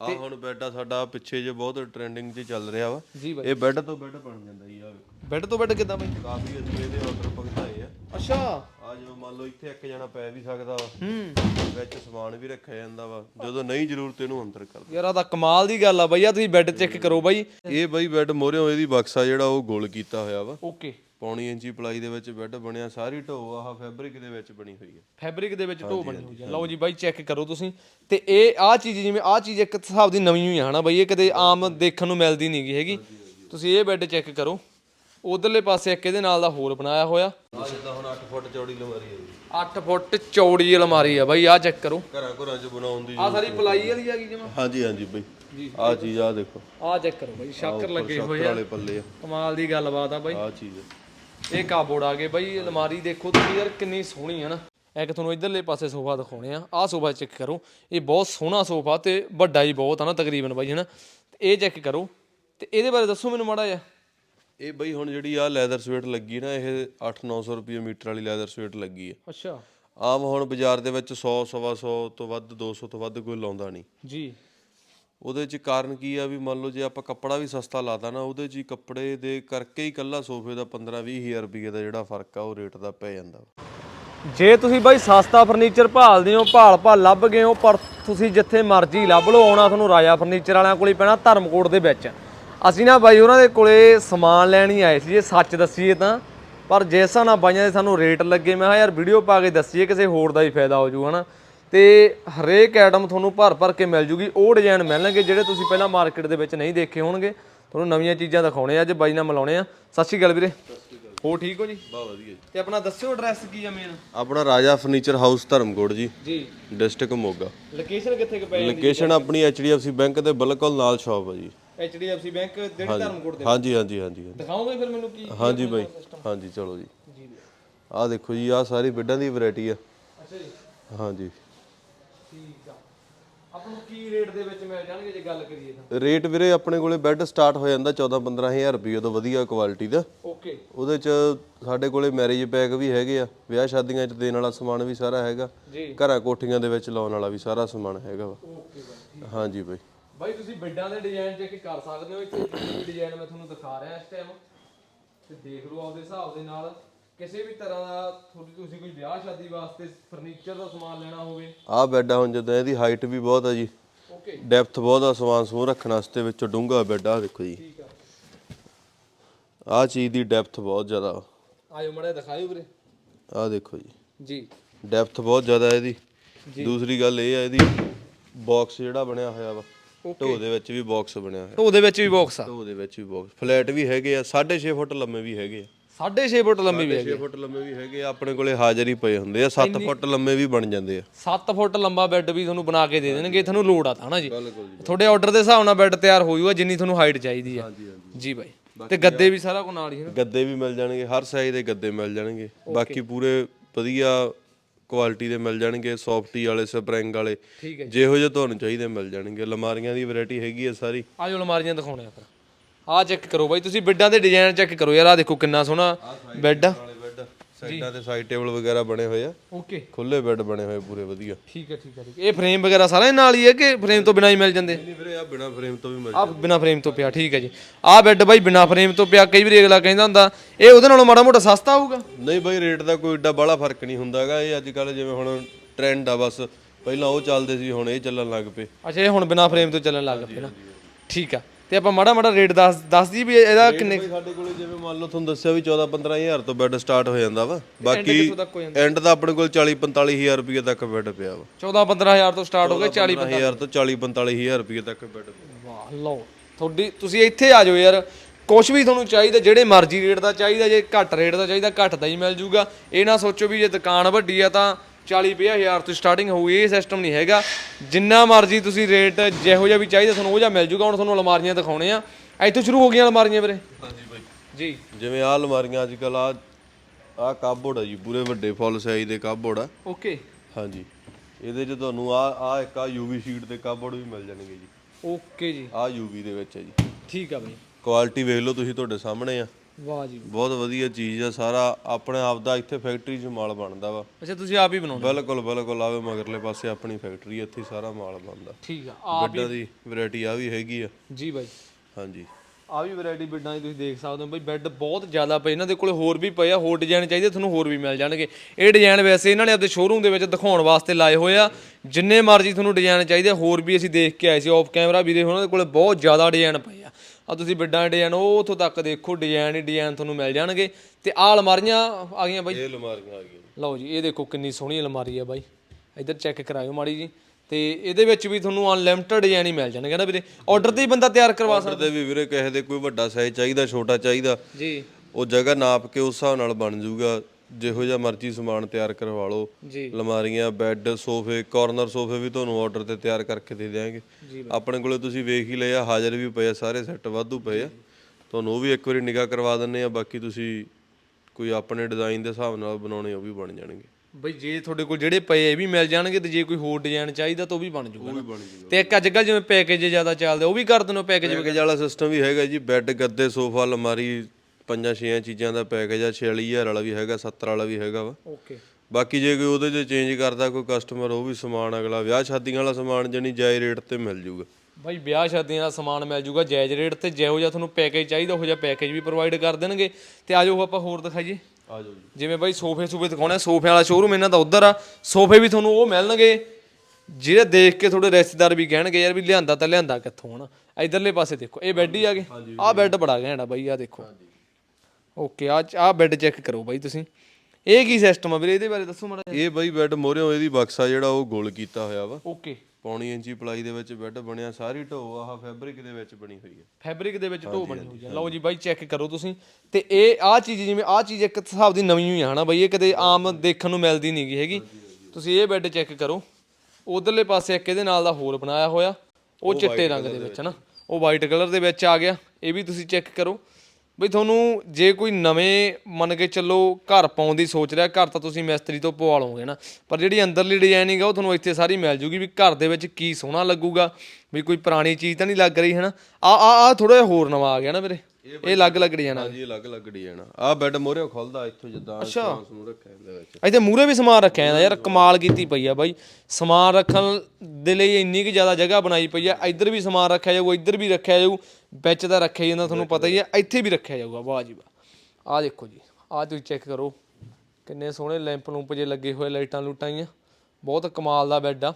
ਆ ਹੁਣ ਬੈੱਡ ਆ ਸਾਡਾ ਪਿੱਛੇ ਜੇ ਬਹੁਤ ਟ੍ਰੈਂਡਿੰਗ 'ਚ ਚੱਲ ਰਿਹਾ ਵਾ। ਜੀ ਬਾਈ। ਇਹ ਬੈੱਡ ਤੋਂ ਬੈੱਡ ਬਣ ਜਾਂਦਾ ਜੀ ਆ ਵੇਖੋ। ਬੈੱਡ ਤੋਂ ਬੈੱਡ ਕਿਦਾਂ ਬਾਈ? ਕਾਫੀ ਅਸੀਂ ਇਹਦੇ ਆਰਡਰ ਭਗਤਾਏ ਆ। ਅੱਛਾ। ਆ ਜਿਵੇਂ ਮੰਨ ਲਓ ਇੱਥੇ ਇੱਕ ਜਣਾ ਪੈ ਵੀ ਸਕਦਾ ਵਾ ਹੂੰ। ਵਿੱਚ ਸਮਾਨ ਵੀ ਰੱਖਿਆ ਜਾਂਦਾ ਵਾ ਜਦੋਂ ਨਹੀਂ ਜ਼ਰੂਰਤ ਇਹਨੂੰ ਅੰਦਰ ਕਰ। ਯਾਰ ਆ ਤਾਂ ਕਮਾਲ ਦੀ ਗੱਲ ਆ ਬਾਈ ਆ ਤੁਸੀਂ ਬੈੱਡ ਚੈੱਕ ਕਰੋ ਬਾਈ। ਇਹ ਬਈ ਬੈੱਡ ਮੋਰਿਓ ਇਹਦੀ ਬਕਸਾ ਜਿਹੜਾ ਉਹ ਗੋਲ ਕੀਤਾ ਹੋਇਆ ਵਾ। ਓਕੇ। ਪੌਣੀ ਇੰਚੀ ਪਲਾਈ ਦੇ ਵਿੱਚ ਬੈੱਡ ਬਣਿਆ ਸਾਰੀ ਢੋ ਆਹ ਫੈਬਰਿਕ ਦੇ ਵਿੱਚ ਬਣੀ ਹੋਈ ਹੈ। ਫੈਬਰਿਕ ਦੇ ਵਿੱਚ ਢੋ ਬਣੀ ਹੋਈ ਆ ਲਓ ਜੀ ਬਾਈ ਚੈੱਕ ਕਰੋ ਤੁਸੀਂ। ਤੇ ਇਹ ਆ ਚੀਜ਼ ਜਿਵੇਂ ਆ ਚੀਜ਼ ਇੱਕ ਹਿਸਾਬ ਦੀ ਨਵੀਂ ਹੀ ਆ ਹਨਾ ਬਾਈ? ਇਹ ਕਦੇ ਆਮ ਦੇਖਣ ਨੂੰ ਮਿਲਦੀ ਨਹੀਂਗੀ ਹੈਗੀ। ਤੁਸੀਂ ਇਹ ਬੈੱਡ ਚੈੱਕ ਕਰੋ। ਉਧਰਲੇ ਪਾਸੇ ਇੱਕ ਇਹਦੇ ਨਾਲ ਦਾ ਹੋਰ ਬਣਾਇਆ ਹੋਇਆ। ਆ ਜਿੱਦਾਂ ਹੁਣ 8 ਫੁੱਟ ਚੌੜੀ ਲਮਾਰੀ ਹੈ ਜੀ। 8 ਫੁੱਟ ਚੌੜੀ ਅਲਮਾਰੀ ਆ ਬਾਈ ਆ ਚੈੱਕ ਕਰੋ। ਘਰਾਂ ਘਰਾਂ 'ਚ ਬਣਾਉਣ ਦੀ ਆ ਸਾਰੀ ਪਲਾਈ ਵਾਲੀ ਹੈਗੀ ਜਿਵੇਂ ਹਾਂਜੀ ਹਾਂਜੀ ਬਈ। ਜੀ। ਆ ਚੀਜ਼ ਆ ਦੇਖੋ। ਆ ਚੈੱਕ ਕਰੋ ਬਾਈ ਸ਼ਾਕਰ ਲੱਗੇ ਹੋਏ ਸ਼ੱਕਰ ਆ ਵਾਲੇ ਪੱਲੇ ਆ। ਕਮਾਲ ਦੀ ਗੱਲਬਾਤ ਆ ਬਾਈ। ਆ ਚੀਜ਼ ਹੈ। ਇਹ ਕਾਬੋਰਡ ਆ ਗਏ ਬਾਈ ਅਲਮਾਰੀ ਦੇਖੋ ਤੁਸੀਂ ਯਾਰ ਕਿੰਨੀ ਸੋਹਣੀ ਹੈ ਨਾ। ਇੱਕ ਤੁਹਾਨੂੰ ਇਧਰਲੇ ਪਾਸੇ ਸੋਫਾ ਦਿਖਾਉਣੇ ਆ। ਆਹ ਸੋਫਾ ਚੈੱਕ ਕਰੋ। ਇਹ ਬਹੁਤ ਸੋਹਣਾ ਸੋਫਾ ਤੇ ਵੱਡਾ ਹੀ ਬਹੁਤ ਆ ਨਾ ਤਕਰੀਬਨ ਬਾਈ ਹਨਾ। ਇਹ ਚੈੱਕ ਕਰੋ। ਤੇ ਇਹਦੇ ਬਾਰੇ ਦੱਸੋ ਮੈਨੂੰ ਮਾੜਾ ਜਿਹਾ। ਇਹ ਬਈ ਹੁਣ ਜਿਹੜੀ ਆ ਲੈਦਰ ਸਵੇਟ ਲੱਗੀ ਨਾ ਇਹ 8-900 ਰੁਪਏ ਮੀਟਰ ਵਾਲੀ ਲੈਦਰ ਸਵੇਟ ਲੱਗੀ ਹੈ ਅੱਛਾ। ਆਮ ਹੁਣ ਬਾਜ਼ਾਰ ਦੇ ਵਿੱਚ 100 ਸਵਾ 100 ਤੋਂ ਵੱਧ 200 ਤੋਂ ਵੱਧ ਕੋਈ ਲਾਉਂਦਾ ਨਹੀਂ। ਜੀ। ਉਹਦੇ 'ਚ ਕਾਰਨ ਕੀ ਆ ਵੀ ਮੰਨ ਲਓ ਜੇ ਆਪਾਂ ਕੱਪੜਾ ਵੀ ਸਸਤਾ ਲਾਤਾ ਨਾ, ਉਹਦੇ 'ਚ ਹੀ ਕੱਪੜੇ ਦੇ ਕਰਕੇ ਹੀ ਕੱਲਾ ਸੋਫੇ ਦਾ 15-20 ਹਜ਼ਾਰ ਰੁਪਏ ਦਾ ਜਿਹੜਾ ਫ਼ਰਕ ਆ, ਉਹ ਰੇਟ ਦਾ ਪੈ ਜਾਂਦਾ ਜੇ ਤੁਸੀਂ ਬਾਈ ਸਸਤਾ ਫਰਨੀਚਰ ਭਾਲਦੇ ਹੋ ਭਾਲ ਭਾਲ ਲੱਭ ਗਏ ਹੋ, ਪਰ ਤੁਸੀਂ ਜਿੱਥੇ ਮਰਜ਼ੀ ਲੱਭ ਲਓ, ਆਉਣਾ ਤੁਹਾਨੂੰ ਰਾਜਾ ਫਰਨੀਚਰ ਵਾਲਿਆਂ ਕੋਲ ਹੀ ਪੈਣਾ ਧਰਮਕੋਟ ਦੇ ਵਿੱਚ। ਅਸੀਂ ਨਾ ਬਾਈ ਉਹਨਾਂ ਦੇ ਕੋਲੇ ਸਮਾਨ ਲੈਣ ਹੀ ਆਏ ਸੀ, ਜੇ ਸੱਚ ਦੱਸੀਏ ਤਾਂ। ਪਰ ਜਿਸ ਹਿਸਾਬ ਨਾਲ ਬਾਈਆਂ ਦੇ ਸਾਨੂੰ ਰੇਟ ਲੱਗੇ, ਮੈਂ ਕਿਹਾ ਯਾਰ ਵੀਡੀਓ ਪਾ ਕੇ ਦੱਸੀਏ, ਕਿਸੇ ਹੋਰ ਦਾ ਹੀ ਫਾਇਦਾ ਹੋ ਜੂ ਹਨਾ? ਤੇ ਹਰੇਕ ਆਈਟਮ ਤੁਹਾਨੂੰ ਭਰ ਭਰ ਕੇ ਮਿਲ ਜੂਗੀ। ਉਹ ਡਿਜ਼ਾਈਨ ਮਿਲਣਗੇ ਜਿਹੜੇ ਤੁਸੀਂ ਪਹਿਲਾਂ ਮਾਰਕੀਟ ਦੇ ਵਿੱਚ ਨਹੀਂ ਦੇਖੇ ਹੋਣਗੇ। ਤੁਹਾਨੂੰ ਨਵੀਆਂ ਚੀਜ਼ਾਂ ਦਿਖਾਉਣੇ ਆ ਅੱਜ ਬਾਈ ਨਾਲ ਮਿਲਾਉਣੇ ਆ। ਸਤਿ ਸ਼੍ਰੀ ਅਕਾਲ ਵੀਰੇ। ਹੋ ਠੀਕ ਹੋ ਜੀ? ਬਾ ਵਧੀਆ ਜੀ। ਤੇ ਆਪਣਾ ਦੱਸਿਓ ਐਡਰੈਸ ਕੀ ਆ ਮੇਨ ਆਪਣਾ ਰਾਜਾ ਫਰਨੀਚਰ ਹਾਊਸ ਧਰਮਕੋਟ ਜੀ। ਜੀ। ਡਿਸਟ੍ਰਿਕਟ ਮੋਗਾ। ਲੋਕੇਸ਼ਨ ਕਿੱਥੇ ਕੁ ਪੈ ਜਾਂਦੀ ਲੋਕੇਸ਼ਨ ਆਪਣੀ HDFC ਬੈਂਕ ਦੇ ਬਿਲਕੁਲ ਨਾਲ ਸ਼ਾਪ ਆ ਜੀ। HDFC ਬੈਂਕ ਜਿਹੜੀ ਧਰਮਕੋਟ ਦੇ ਹਾਂਜੀ ਹਾਂਜੀ ਹਾਂਜੀ। ਦਿਖਾਓਗੇ ਫਿਰ ਮੈਨੂੰ ਕੀ ਹਾਂਜੀ ਬਾਈ। ਹਾਂਜੀ ਚਲੋ ਜੀ। ਜੀ। ਆਹ ਦੇਖੋ ਜੀ ਆਹ ਸਾਰੀ ਬੈੱਡਾਂ ਦੀ ਵੈਰਾਈਟੀ ਆ। ਅੱਛਾ ਜੀ। ਹਾਂਜੀ। ਆ ਆਪਾਂ ਨੂੰ ਕੀ ਰੇਟ ਦੇ ਵਿੱਚ ਮਿਲ ਜਾਣਗੇ ਜੇ ਗੱਲ ਕਰੀਏ ਤਾਂ? ਰੇਟ ਵੀਰੇ ਆਪਣੇ ਕੋਲੇ ਬੈੱਡ ਸਟਾਰਟ ਹੋ ਜਾਂਦਾ 14-15000 ਰੁਪਏ ਤੋਂ ਵਧੀਆ ਕੁਆਲਿਟੀ ਦਾ। ਓਕੇ ਉਹਦੇ ਚ ਸਾਡੇ ਕੋਲੇ ਮੈਰਿਜ ਪੈਕ ਵੀ ਹੈਗੇ ਆ ਵਿਆਹ ਸ਼ਾਦੀਆਂ ਚ ਦੇਣ ਵਾਲਾ ਸਮਾਨ ਵੀ ਸਾਰਾ ਹੈਗਾ ਜੀ। ਘਰਾਂ ਕੋਠੀਆਂ ਦੇ ਵਿੱਚ ਲਾਉਣ ਵਾਲਾ ਵੀ ਸਾਰਾ ਸਮਾਨ ਹੈਗਾ ਵਾ। ਓਕੇ ਬਾਈ ਹਾਂਜੀ ਬਾਈ। ਬਾਈ ਤੁਸੀਂ ਬੈੱਡਾਂ ਦੇ ਡਿਜ਼ਾਈਨ ਚੈੱਕ ਕਰ ਸਕਦੇ ਹੋ ਇੱਥੇ। ਡਿਜ਼ਾਈਨ ਮੈਂ ਤੁਹਾਨੂੰ ਦਿਖਾ ਰਿਹਾ ਇਸ ਟਾਈਮ ਤੇ ਦੇਖ ਲਓ ਆਪਦੇ ਹਿਸਾਬ ਦੇ ਨਾਲ। ਕਿਸੇ ਵੀ ਤਰ੍ਹਾਂ ਦਾ ਤੁਹਾਡੀ ਤੁਸੀਂ ਕੋਈ ਵਿਆਹ ਸ਼ਾਦੀ ਵਾਸਤੇ ਫਰਨੀਚਰ ਦਾ ਸਮਾਨ ਲੈਣਾ ਹੋਵੇ। ਆਹ ਬੈੱਡ ਆ ਹੁਣ ਜਦੋਂ ਇਹਦੀ ਹਾਈਟ ਵੀ ਬਹੁਤ ਆ ਜੀ। ਓਕੇ ਡੈਪਥ ਬਹੁਤ ਆ ਸਮਾਨ ਸਮੂਹ ਰੱਖਣ ਵਾਸਤੇ ਵਿੱਚੋਂ ਡੂੰਘਾ ਬੈੱਡ ਆ ਦੇਖੋ ਜੀ। ਠੀਕ ਆ। ਚੀਜ਼ ਦੀ ਡੈਪਥ ਬਹੁਤ ਜ਼ਿਆਦਾ ਵਾ। ਆਇਓ ਮੜਾ ਦਿਖਾਇਓ ਵੀਰੇ। ਆਹ ਦੇਖੋ ਜੀ। ਜੀ। ਡੈਪਥ ਬਹੁਤ ਜ਼ਿਆਦਾ ਇਹਦੀ। ਦੂਸਰੀ ਗੱਲ ਇਹ ਆ ਇਹਦੀ ਬਾਕਸ ਜਿਹੜਾ ਬਣਿਆ ਹੋਇਆ ਵਾ ਢੋ ਦੇ ਵਿੱਚ ਵੀ ਬਾਕਸ ਬਣਿਆ ਹੋਇਆ। ਉਹਦੇ ਵਿੱਚ ਵੀ ਬਾਕਸ ਆ। ਢੋ ਦੇ ਵਿੱਚ ਵੀ ਬਾਕਸ ਫਲੈਟ ਵੀ ਹੈਗੇ ਆ 6.5 ਫੁੱਟ ਲੰਮੇ ਵੀ ਹੈਗੇ ਆ। 6.5 ਫੁੱਟ ਲੰਮੀ ਵੀ 6 ਫੁੱਟ ਲੰਮੇ ਵੀ ਹੈਗੇ ਆ ਆਪਣੇ ਕੋਲੇ ਹਾਜ਼ਰ ਹੀ ਪਏ ਹੁੰਦੇ ਆ 7 ਫੁੱਟ ਲੰਮੇ ਵੀ ਬਣ ਜਾਂਦੇ ਆ। 7 ਫੁੱਟ ਲੰਬਾ ਬੈੱਡ ਵੀ ਤੁਹਾਨੂੰ ਬਣਾ ਕੇ ਦੇ ਦੇਣਗੇ ਤੁਹਾਨੂੰ ਲੋੜ ਆ ਤਾਂ ਨਾ ਜੀ? ਤੁਹਾਡੇ ਆਰਡਰ ਦੇ ਹਿਸਾਬ ਨਾਲ ਬੈੱਡ ਤਿਆਰ ਹੋ ਜਾਊਗਾ ਜਿੰਨੀ ਤੁਹਾਨੂੰ ਹਾਈਟ ਚਾਹੀਦੀ ਆ। ਜੀ ਬਾਈ। ਤੇ ਗੱਦੇ ਵੀ ਸਾਰਾ ਕੁਝ ਨਾਲ ਹੀ ਹੈ ਗੱਦੇ ਵੀ ਮਿਲ ਜਾਣਗੇ ਹਰ ਸਾਈਜ਼ ਦੇ ਗੱਦੇ ਮਿਲ ਜਾਣਗੇ। ਬਾਕੀ ਪੂਰੇ ਵਧੀਆ ਕੁਆਲਿਟੀ ਦੇ ਮਿਲ ਜਾਣਗੇ ਸੌਫਟੀ ਵਾਲੇ ਸਪਰਿੰਗ ਵਾਲੇ। ਠੀਕ ਜਿਹੋ ਜਿਹੇ ਤੁਹਾਨੂੰ ਚਾਹੀਦੇ ਮਿਲ ਜਾਣਗੇ। ਅਲਮਾਰੀਆਂ ਦੀ ਵੈਰਾਈਟੀ ਹੈਗੀ ਆ ਸਾਰੀ। ਆਜੋ ਅਲਮਾਰੀਆਂ ਦਿਖਾਉਣੇ ਆ ਫਿਰ। ਆਹ ਚੈੱਕ ਕਰੋ ਬਾਈ ਤੁਸੀਂ ਬੈੱਡਾਂ ਦੇ ਡਿਜ਼ਾਈਨ ਚੈੱਕ ਕਰੋ ਯਾਰ ਆਹ ਦੇਖੋ ਕਿੰਨਾ ਸੋਹਣਾ ਬੈੱਡ ਆ। ਵਾਲੇ ਬੈੱਡ ਸਾਈਡਾਂ ਤੇ ਸਾਈਡ ਟੇਬਲ ਵਗੈਰਾ ਬਣੇ ਹੋਏ ਆ। ਓਕੇ ਖੁੱਲੇ ਬੈੱਡ ਬਣੇ ਹੋਏ ਪੂਰੇ ਵਧੀਆ। ਠੀਕ ਹੈ ਠੀਕ ਹੈ। ਇਹ ਫਰੇਮ ਵਗੈਰਾ ਸਾਰਾ ਇਹ ਨਾਲ ਹੀ ਹੈ ਕਿ ਫਰੇਮ ਤੋਂ ਬਿਨਾਂ ਹੀ ਮਿਲ ਜਾਂਦੇ? ਨਹੀਂ ਵੀਰੇ ਆ ਬਿਨਾ ਫਰੇਮ ਤੋਂ ਵੀ ਮਿਲ ਆ ਬਿਨਾਂ ਫਰੇਮ ਤੋਂ ਪਿਆ ਠੀਕ ਹੈ ਜੀ। ਆਹ ਬੈੱਡ ਬਾਈ ਬਿਨਾਂ ਫਰੇਮ ਤੋਂ ਪਿਆ ਕਈ ਵਾਰੀ ਅਗਲਾ ਕਹਿੰਦਾ ਹੁੰਦਾ ਇਹ ਉਹਦੇ ਨਾਲੋਂ ਮਾੜਾ ਮੋਟਾ ਸਸਤਾ ਹੋਊਗਾ? ਨਹੀਂ ਬਾਈ ਰੇਟ ਦਾ ਕੋਈ ਏਡਾ ਬਾਹਲਾ ਫ਼ਰਕ ਨਹੀਂ ਹੁੰਦਾਗਾ ਇਹ ਅੱਜ ਕੱਲ ਜਿਵੇਂ ਹੁਣ ਟ੍ਰੈਂਡ ਆ ਬਸ ਪਹਿਲਾਂ ਉਹ ਚੱਲਦੇ ਸੀ ਹੁਣ ਇਹ ਚੱਲਣ ਲੱਗ ਪਏ। ਅੱਛਾ ਇਹ ਹੁਣ ਬਿਨਾਂ ਫਰੇਮ ਤੋਂ ਚੱਲਣ ਲੱਗ ਪਏ ਨਾ। ਠੀਕ ਆ। ਤੇ ਆਪਾਂ ਮਾੜਾ ਮਾੜਾ ਰੇਟ ਦੱਸ ਦੱਸ ਦੀ ਵੀ ਇਹਦਾ ਕਿੰਨੇ ਸਾਡੇ ਕੋਲੇ ਜਿਵੇਂ ਮੰਨ ਲਓ ਤੁਹਾਨੂੰ ਦੱਸਿਆ ਵੀ 14 15000 ਤੋਂ ਬੈੱਡ ਸਟਾਰਟ ਹੋ ਜਾਂਦਾ ਵਾ। ਬਾਕੀ ਕਿੱਥੋਂ ਤੱਕ ਹੋ ਜਾਂਦਾ? ਐਂਡ ਦਾ ਆਪਣੇ ਕੋਲ 40 45000 ਰੁਪਏ ਤੱਕ ਬੈੱਡ ਪਿਆ ਵਾ। 14 15000 ਤੋਂ ਸਟਾਰਟ ਹੋ ਗਏ 40 15000 ਤੋਂ 40 45000 ਰੁਪਏ ਤੱਕ ਬੈੱਡ ਵਾਹ ਲਓ ਤੁਹਾਡੀ ਤੁਸੀਂ ਇੱਥੇ ਆ ਜਾਓ ਯਾਰ। ਕੁਝ ਵੀ ਤੁਹਾਨੂੰ ਚਾਹੀਦਾ ਜਿਹੜੇ ਮਰਜ਼ੀ ਰੇਟ ਦਾ ਚਾਹੀਦਾ ਜੇ ਘੱਟ ਰੇਟ ਦਾ ਚਾਹੀਦਾ ਘੱਟ ਦਾ ਹੀ ਮਿਲ ਜੂਗਾ। ਇਹ ਨਾ ਸੋਚੋ ਵੀ ਜੇ ਦੁਕਾਨ ਵੱਡੀ ਆ ਤਾਂ 40 ਹਜ਼ਾਰ ਤੋਂ ਸਟਾਰਟਿੰਗ ਹੋਊ ਇਹ ਸਿਸਟਮ ਨਹੀਂ ਹੈਗਾ। ਜਿੰਨਾ ਮਰਜ਼ੀ ਤੁਸੀਂ ਰੇਟ ਜਿਹੋ ਜਿਹਾ ਵੀ ਚਾਹੀਦਾ ਤੁਹਾਨੂੰ ਉਹ ਜਿਹਾ ਮਿਲ ਜੂਗਾ ਹੁਣ ਤੁਹਾਨੂੰ ਅਲਮਾਰੀਆਂ ਦਿਖਾਉਣੇ ਆ। ਇੱਥੋਂ ਸ਼ੁਰੂ ਹੋ ਗਈਆਂ ਅਲਮਾਰੀਆਂ ਵੀਰੇ। ਹਾਂਜੀ ਬਾਈ। ਜੀ। ਜਿਵੇਂ ਆਹ ਅਲਮਾਰੀਆਂ ਅੱਜ ਕੱਲ ਆ ਆ ਆ ਜੀ ਪੂਰੇ ਵੱਡੇ ਫੁੱਲ ਸਾਈਜ਼ ਦੇ ਆ। ਓਕੇ ਹਾਂਜੀ। ਇਹਦੇ 'ਚ ਤੁਹਾਨੂੰ ਆ ਆ ਇੱਕ ਆ ਯੂਵੀ ਸ਼ੀਟ ਦੇ ਕਾਬੋਰਡ ਵੀ ਮਿਲ ਜਾਣਗੇ ਜੀ। ਓਕੇ ਜੀ। ਆ ਯੂਵੀ ਦੇ ਵਿੱਚ ਹੈ ਜੀ। ਠੀਕ ਆ ਬਈ। ਕੁਆਲਿਟੀ ਵੇਖ ਲਓ ਤੁਸੀਂ ਤੁਹਾਡੇ ਸਾਹਮਣੇ ਆ। ਵਾਹ ਜੀ ਬਹੁਤ ਵਧੀਆ ਚੀਜ਼ ਆ ਸਾਰਾ ਆਪਣੇ ਆਪ ਦਾ ਇੱਥੇ ਫੈਕਟਰੀ 'ਚ ਮਾਲ ਬਣਦਾ ਵਾ। ਅੱਛਾ ਤੁਸੀਂ ਆਪ ਹੀ ਬਣਾਉਂਦੇ ਬਿਲਕੁਲ ਬਿਲਕੁਲ ਆਵੇ ਮਗਰਲੇ ਪਾਸੇ ਆਪਣੀ ਫੈਕਟਰੀ ਇੱਥੇ ਹੀ ਸਾਰਾ ਮਾਲ ਬਣਦਾ। ਠੀਕ ਆ ਆਪ ਬੈੱਡਾਂ ਦੀ ਵੈਰਾਈਟੀ ਆ ਵੀ ਹੈਗੀ ਆ। ਜੀ ਬਾਈ। ਹਾਂਜੀ। ਆ ਵੀ ਵੈਰਾਈਟੀ ਬੈੱਡਾਂ ਦੀ ਤੁਸੀਂ ਦੇਖ ਸਕਦੇ ਹੋ ਬਈ ਬੈੱਡ ਬਹੁਤ ਜ਼ਿਆਦਾ ਪਏ। ਇਹਨਾਂ ਦੇ ਕੋਲੇ ਹੋਰ ਵੀ ਪਏ ਆ ਹੋਰ ਡਿਜ਼ਾਈਨ ਚਾਹੀਦੇ ਤੁਹਾਨੂੰ ਹੋਰ ਵੀ ਮਿਲ ਜਾਣਗੇ। ਇਹ ਡਿਜ਼ਾਈਨ ਵੈਸੇ ਇਹਨਾਂ ਨੇ ਆਪਣੇ ਸ਼ੋਰੂਮ ਦੇ ਵਿੱਚ ਦਿਖਾਉਣ ਵਾਸਤੇ ਲਾਏ ਹੋਏ ਆ। ਜਿੰਨੇ ਮਰਜ਼ੀ ਤੁਹਾਨੂੰ ਡਿਜ਼ਾਈਨ ਚਾਹੀਦੇ ਆ, ਹੋਰ ਵੀ ਅਸੀਂ ਦੇਖ ਕੇ ਆਏ ਸੀ ਆਫ ਕੈਮਰਾ ਵੀਰੇ ਉਹਨਾਂ ਦੇ ਕੋਲੇ ਬਹੁਤ ਜ਼ਿਆਦਾ ਡਿਜ਼ਾਈਨ ਪਏ ਆ। ਆ ਤੁਸੀਂ ਦੇ ਡਿਜ਼ਾਈਨ ਉਹ ਉੱਥੋਂ ਤੱਕ ਦੇਖੋ ਡਿਜ਼ਾਈਨ ਹੀ ਡਿਜ਼ਾਈਨ ਤੁਹਾਨੂੰ ਮਿਲ ਜਾਣਗੇ। ਤੇ ਆਹ ਅਲਮਾਰੀਆਂ ਆ ਗਈਆਂ ਬਾਈ। ਇਹ ਅਲਮਾਰੀਆਂ ਆ ਗਈਆਂ। ਲਓ ਜੀ ਇਹ ਦੇਖੋ ਕਿੰਨੀ ਸੋਹਣੀ ਅਲਮਾਰੀ ਆ ਬਾਈ। ਇੱਧਰ ਚੈੱਕ ਕਰਾਇਓ ਮਾੜੀ ਜੀ। ਤੇ ਇਹਦੇ ਵਿੱਚ ਵੀ ਤੁਹਾਨੂੰ ਅਨਲਿਮਟਿਡ ਡਿਜ਼ਾਈਨ ਹੀ ਮਿਲ ਜਾਣਗੇ ਨਾ ਵੀਰੇ। ਆਰਡਰ ਤੇ ਹੀ ਬੰਦਾ ਤਿਆਰ ਕਰਵਾ ਸਕਦਾ। ਦੇ ਵੀ ਵੀਰੇ ਕਿਸੇ ਦੇ ਕੋਈ ਵੱਡਾ ਸਾਈਜ਼ ਚਾਹੀਦਾ ਛੋਟਾ ਚਾਹੀਦਾ। ਜੀ। ਉਹ ਜਗ੍ਹਾ ਨਾਪ ਕੇ ਉਸ ਹਿਸਾਬ ਨਾਲ ਬਣ ਜਾਊਗਾ। ਜਿਹੋ ਜਿਹਾ ਮਰਜ਼ੀ ਸਮਾਨ ਤਿਆਰ ਕਰਵਾ ਲਓ। ਜੀ। ਅਲਮਾਰੀਆਂ ਬੈੱਡ ਸੋਫੇ ਕਾਰਨਰ ਸੋਫੇ ਵੀ ਤੁਹਾਨੂੰ ਆਰਡਰ ਤੇ ਤਿਆਰ ਕਰਕੇ ਦੇ ਦਿਆਂਗੇ। ਜੀ ਆਪਣੇ ਕੋਲੇ ਤੁਸੀਂ ਵੇਖ ਹੀ ਲਏ ਆ ਹਾਜ਼ਰ ਵੀ ਪਏ ਆ ਸਾਰੇ ਸੈੱਟ ਵਾਧੂ ਪਏ ਆ। ਤੁਹਾਨੂੰ ਉਹ ਵੀ ਇੱਕ ਵਾਰੀ ਨਿਗਾਹ ਕਰਵਾ ਦਿੰਨੇ ਆ ਬਾਕੀ ਤੁਸੀਂ ਕੋਈ ਆਪਣੇ ਡਿਜ਼ਾਈਨ ਦੇ ਹਿਸਾਬ ਨਾਲ ਬਣਾਉਣੇ ਉਹ ਵੀ ਬਣ ਜਾਣਗੇ। ਬਈ ਜੇ ਤੁਹਾਡੇ ਕੋਲ ਜਿਹੜੇ ਪਏ ਇਹ ਵੀ ਮਿਲ ਜਾਣਗੇ ਤੇ ਜੇ ਕੋਈ ਹੋਰ ਡਿਜ਼ਾਈਨ ਚਾਹੀਦਾ ਤਾਂ ਉਹ ਵੀ ਬਣ ਜਾਊਗਾ। ਬਣ ਤੇ ਇੱਕ ਅੱਜ ਕੱਲ ਜਿਵੇਂ ਪੈਕੇਜ ਜ਼ਿਆਦਾ ਚੱਲਦੇ ਉਹ ਵੀ ਕਰ ਦਿੰਦੇ ਪੈਕੇਜ ਪੈਕੇਜ ਵਾਲਾ ਸਿਸਟਮ ਵੀ ਹੈਗਾ ਜੀ ਬੈੱਡ ਗੱਦੇ ਸੋਫਾ ਅਲਮਾਰੀ ਪੰਜਾਂ ਛੇਆਂ ਚੀਜ਼ਾਂ ਦਾ ਪੈਕੇਜ ਆ 46000 ਵਾਲਾ ਵੀ ਹੈਗਾ 70 ਵਾਲਾ ਵੀ ਹੈਗਾ ਵਾ। ਓਕੇ ਬਾਕੀ ਜੇ ਕੋਈ ਉਹਦੇ 'ਚ ਚੇਂਜ ਕਰਦਾ ਕੋਈ ਕਸਟਮਰ ਉਹ ਵੀ ਸਮਾਨ ਅਗਲਾ ਵਿਆਹ ਸ਼ਾਦੀਆਂ ਵਾਲਾ ਸਮਾਨ ਜਣੀ ਜਾਇ ਰੇਟ ਤੇ ਮਿਲ ਜੂਗਾ। ਬਾਈ ਵਿਆਹ ਸ਼ਾਦੀਆਂ ਦਾ ਸਮਾਨ ਮਿਲ ਜਾਊਗਾ ਜਾਇਜ਼ ਰੇਟ ਤੇ ਜਿਹੋ ਜਿਹਾ ਤੁਹਾਨੂੰ ਪੈਕੇਜ ਚਾਹੀਦਾ ਉਹ ਜਿਹਾ ਪੈਕੇਜ ਵੀ ਪ੍ਰੋਵਾਈਡ ਕਰ ਦੇਣਗੇ। ਤੇ ਆਜੋ ਆਪਾਂ ਹੋਰ ਦਿਖਾਈਏ। ਆ ਜਾਓ ਜੀ। ਜਿਵੇਂ ਬਾਈ ਸੋਫੇ ਸੂਫੇ ਦਿਖਾਉਣੇ ਸੋਫੇ ਵਾਲਾ ਸ਼ੋਰੂਮ ਇਹਨਾਂ ਦਾ ਉਧਰ ਆ। ਸੋਫੇ ਵੀ ਤੁਹਾਨੂੰ ਉਹ ਮਿਲਣਗੇ ਜਿਹੜੇ ਦੇਖ ਕੇ ਤੁਹਾਡੇ ਰਿਸ਼ਤੇਦਾਰ ਵੀ ਕਹਿਣਗੇ ਯਾਰ ਵੀ ਲਿਆਂਦਾ ਤਾਂ ਲਿਆਂਦਾ ਕਿੱਥੋਂ ਹਨਾ ਇਧਰਲੇ ਪਾਸੇ ਦੇਖੋ ਇਹ ਬੈੱਡ ਹੀ ਆ ਗਏ। ਆਹ ਬੈੱਡ ਬੜਾ ਘੈਂਟ ਆ ਬਾਈ ਆ ਦੇਖੋ। ਓਕੇ ਆ ਆਹ ਬੈੱਡ ਚੈੱਕ ਕਰੋ ਬਾਈ ਤੁਸੀਂ। ਇਹ ਕੀ ਸਿਸਟਮ ਆ ਵੀਰੇ? ਇਹਦੇ ਬਾਰੇ ਦੱਸੋ ਮਾੜਾ ਇਹ ਬਾਈ ਬੈੱਡ ਮੋਰਿਓ ਇਹਦੀ ਬਕਸਾ ਜਿਹੜਾ ਉਹ ਗੋਲ ਕੀਤਾ ਹੋਇਆ ਵਾ। ਓਕੇ ਪੌਣੀ ਇੰਚੀ ਪਲਾਈ ਦੇ ਵਿੱਚ ਬੈੱਡ ਬਣਿਆ ਸਾਰੀ ਢੋ ਆਹ ਫੈਬਰਿਕ ਦੇ ਵਿੱਚ ਬਣੀ ਹੋਈ ਹੈ। ਫੈਬਰਿਕ ਦੇ ਵਿੱਚ ਢੋ ਬਣੀ ਹੋਈ ਹੈ। ਲਓ ਜੀ ਬਾਈ ਚੈੱਕ ਕਰੋ ਤੁਸੀਂ। ਤੇ ਇਹ ਆਹ ਚੀਜ਼ ਜਿਵੇਂ ਆਹ ਚੀਜ਼ ਇੱਕ ਹਿਸਾਬ ਦੀ ਨਵੀਂ ਹੋਈ ਆ ਹਨਾ ਬਾਈ? ਇਹ ਕਦੇ ਆਮ ਦੇਖਣ ਨੂੰ ਮਿਲਦੀ ਨਹੀਂਗੀ ਹੈਗੀ। ਤੁਸੀਂ ਇਹ ਬੈੱਡ ਚੈੱਕ ਕਰੋ। ਉਧਰਲੇ ਪਾਸੇ ਇੱਕ ਇਹਦੇ ਨਾਲ ਦਾ ਹੋਰ ਬਣਾਇਆ ਹੋਇਆ। ਉਹ ਚਿੱਟੇ ਰੰਗ ਦੇ ਵਿੱਚ ਹਨਾ? ਉਹ ਵਾਈਟ ਕਲਰ ਦੇ ਵਿੱਚ ਆ ਗਿਆ। ਇਹ ਵੀ ਤੁਸੀਂ ਚੈੱਕ ਕਰੋ। ਬਈ ਤੁਹਾਨੂੰ ਜੇ ਕੋਈ ਨਵੇਂ ਮੰਨ ਕੇ ਚੱਲੋ ਘਰ ਪਾਉਣ ਦੀ ਸੋਚ ਰਿਹਾ, ਘਰ ਤਾਂ ਤੁਸੀਂ ਮਿਸਤਰੀ ਤੋਂ ਪਵਾ ਲਓਗੇ ਨਾ, ਪਰ ਜਿਹੜੀ ਅੰਦਰਲੀ ਡਿਜ਼ਾਈਨਿੰਗ ਆ ਉਹ ਤੁਹਾਨੂੰ ਇੱਥੇ ਸਾਰੀ ਮਿਲ ਜੂਗੀ ਵੀ ਘਰ ਦੇ ਵਿੱਚ ਕੀ ਸੋਹਣਾ ਲੱਗੂਗਾ, ਵੀ ਕੋਈ ਪੁਰਾਣੀ ਚੀਜ਼ ਤਾਂ ਨਹੀਂ ਲੱਗ ਰਹੀ, ਹਨਾ? ਆ ਆ ਆ ਥੋੜਾ ਜਿਹਾ ਹੋਰ ਨਵਾਂ ਆ ਗਿਆ ਨਾ ਵੀਰੇ। ਇਹ ਅਲੱਗ-ਅਲੱਗ ਡਿਜ਼ਾਈਨ ਆ। ਹਾਂਜੀ ਅਲੱਗ-ਅਲੱਗ ਡਿਜ਼ਾਈਨ ਆ। ਆਹ ਬੈੱਡ ਮੋਰਿਓ ਖੁੱਲਦਾ ਇੱਥੋਂ ਜਿੱਦਾਂ ਸਮਾਨ ਸਮੂਹ ਰੱਖਿਆ ਇਹਦੇ ਵਿੱਚ। ਇੱਥੇ ਮੂਰੇ ਵੀ ਸਮਾਨ ਰੱਖਿਆ ਜਾਂਦਾ ਯਾਰ ਕਮਾਲ ਕੀਤੀ ਪਈ ਆ ਬਾਈ। ਸਮਾਨ ਰੱਖਣ ਦੇ ਲਈ ਇੰਨੀ ਕਿ ਜ਼ਿਆਦਾ ਜਗ੍ਹਾ ਬਣਾਈ ਪਈ ਆ। ਇੱਧਰ ਵੀ ਸਮਾਨ ਰੱਖਿਆ ਜਾਊਗਾ ਇੱਧਰ ਵੀ ਰੱਖਿਆ ਜਾਊ। ਵਿੱਚ ਤਾਂ ਰੱਖਿਆ ਜਾਂਦਾ ਤੁਹਾਨੂੰ ਪਤਾ ਹੀ ਆ ਇੱਥੇ ਵੀ ਰੱਖਿਆ ਜਾਊਗਾ। ਵਾਹ ਜੀ ਵਾਹ। ਆਹ ਦੇਖੋ ਜੀ ਆਹ ਤੁਸੀਂ ਚੈੱਕ ਕਰੋ। ਕਿੰਨੇ ਸੋਹਣੇ ਲੈਂਪ ਲੂੰਪ ਜੇ ਲੱਗੇ ਹੋਏ ਲਾਈਟਾਂ ਲੂਟਾਂ ਹੀ ਬਹੁਤ ਕਮਾਲ ਦਾ ਬੈੱਡ ਆ।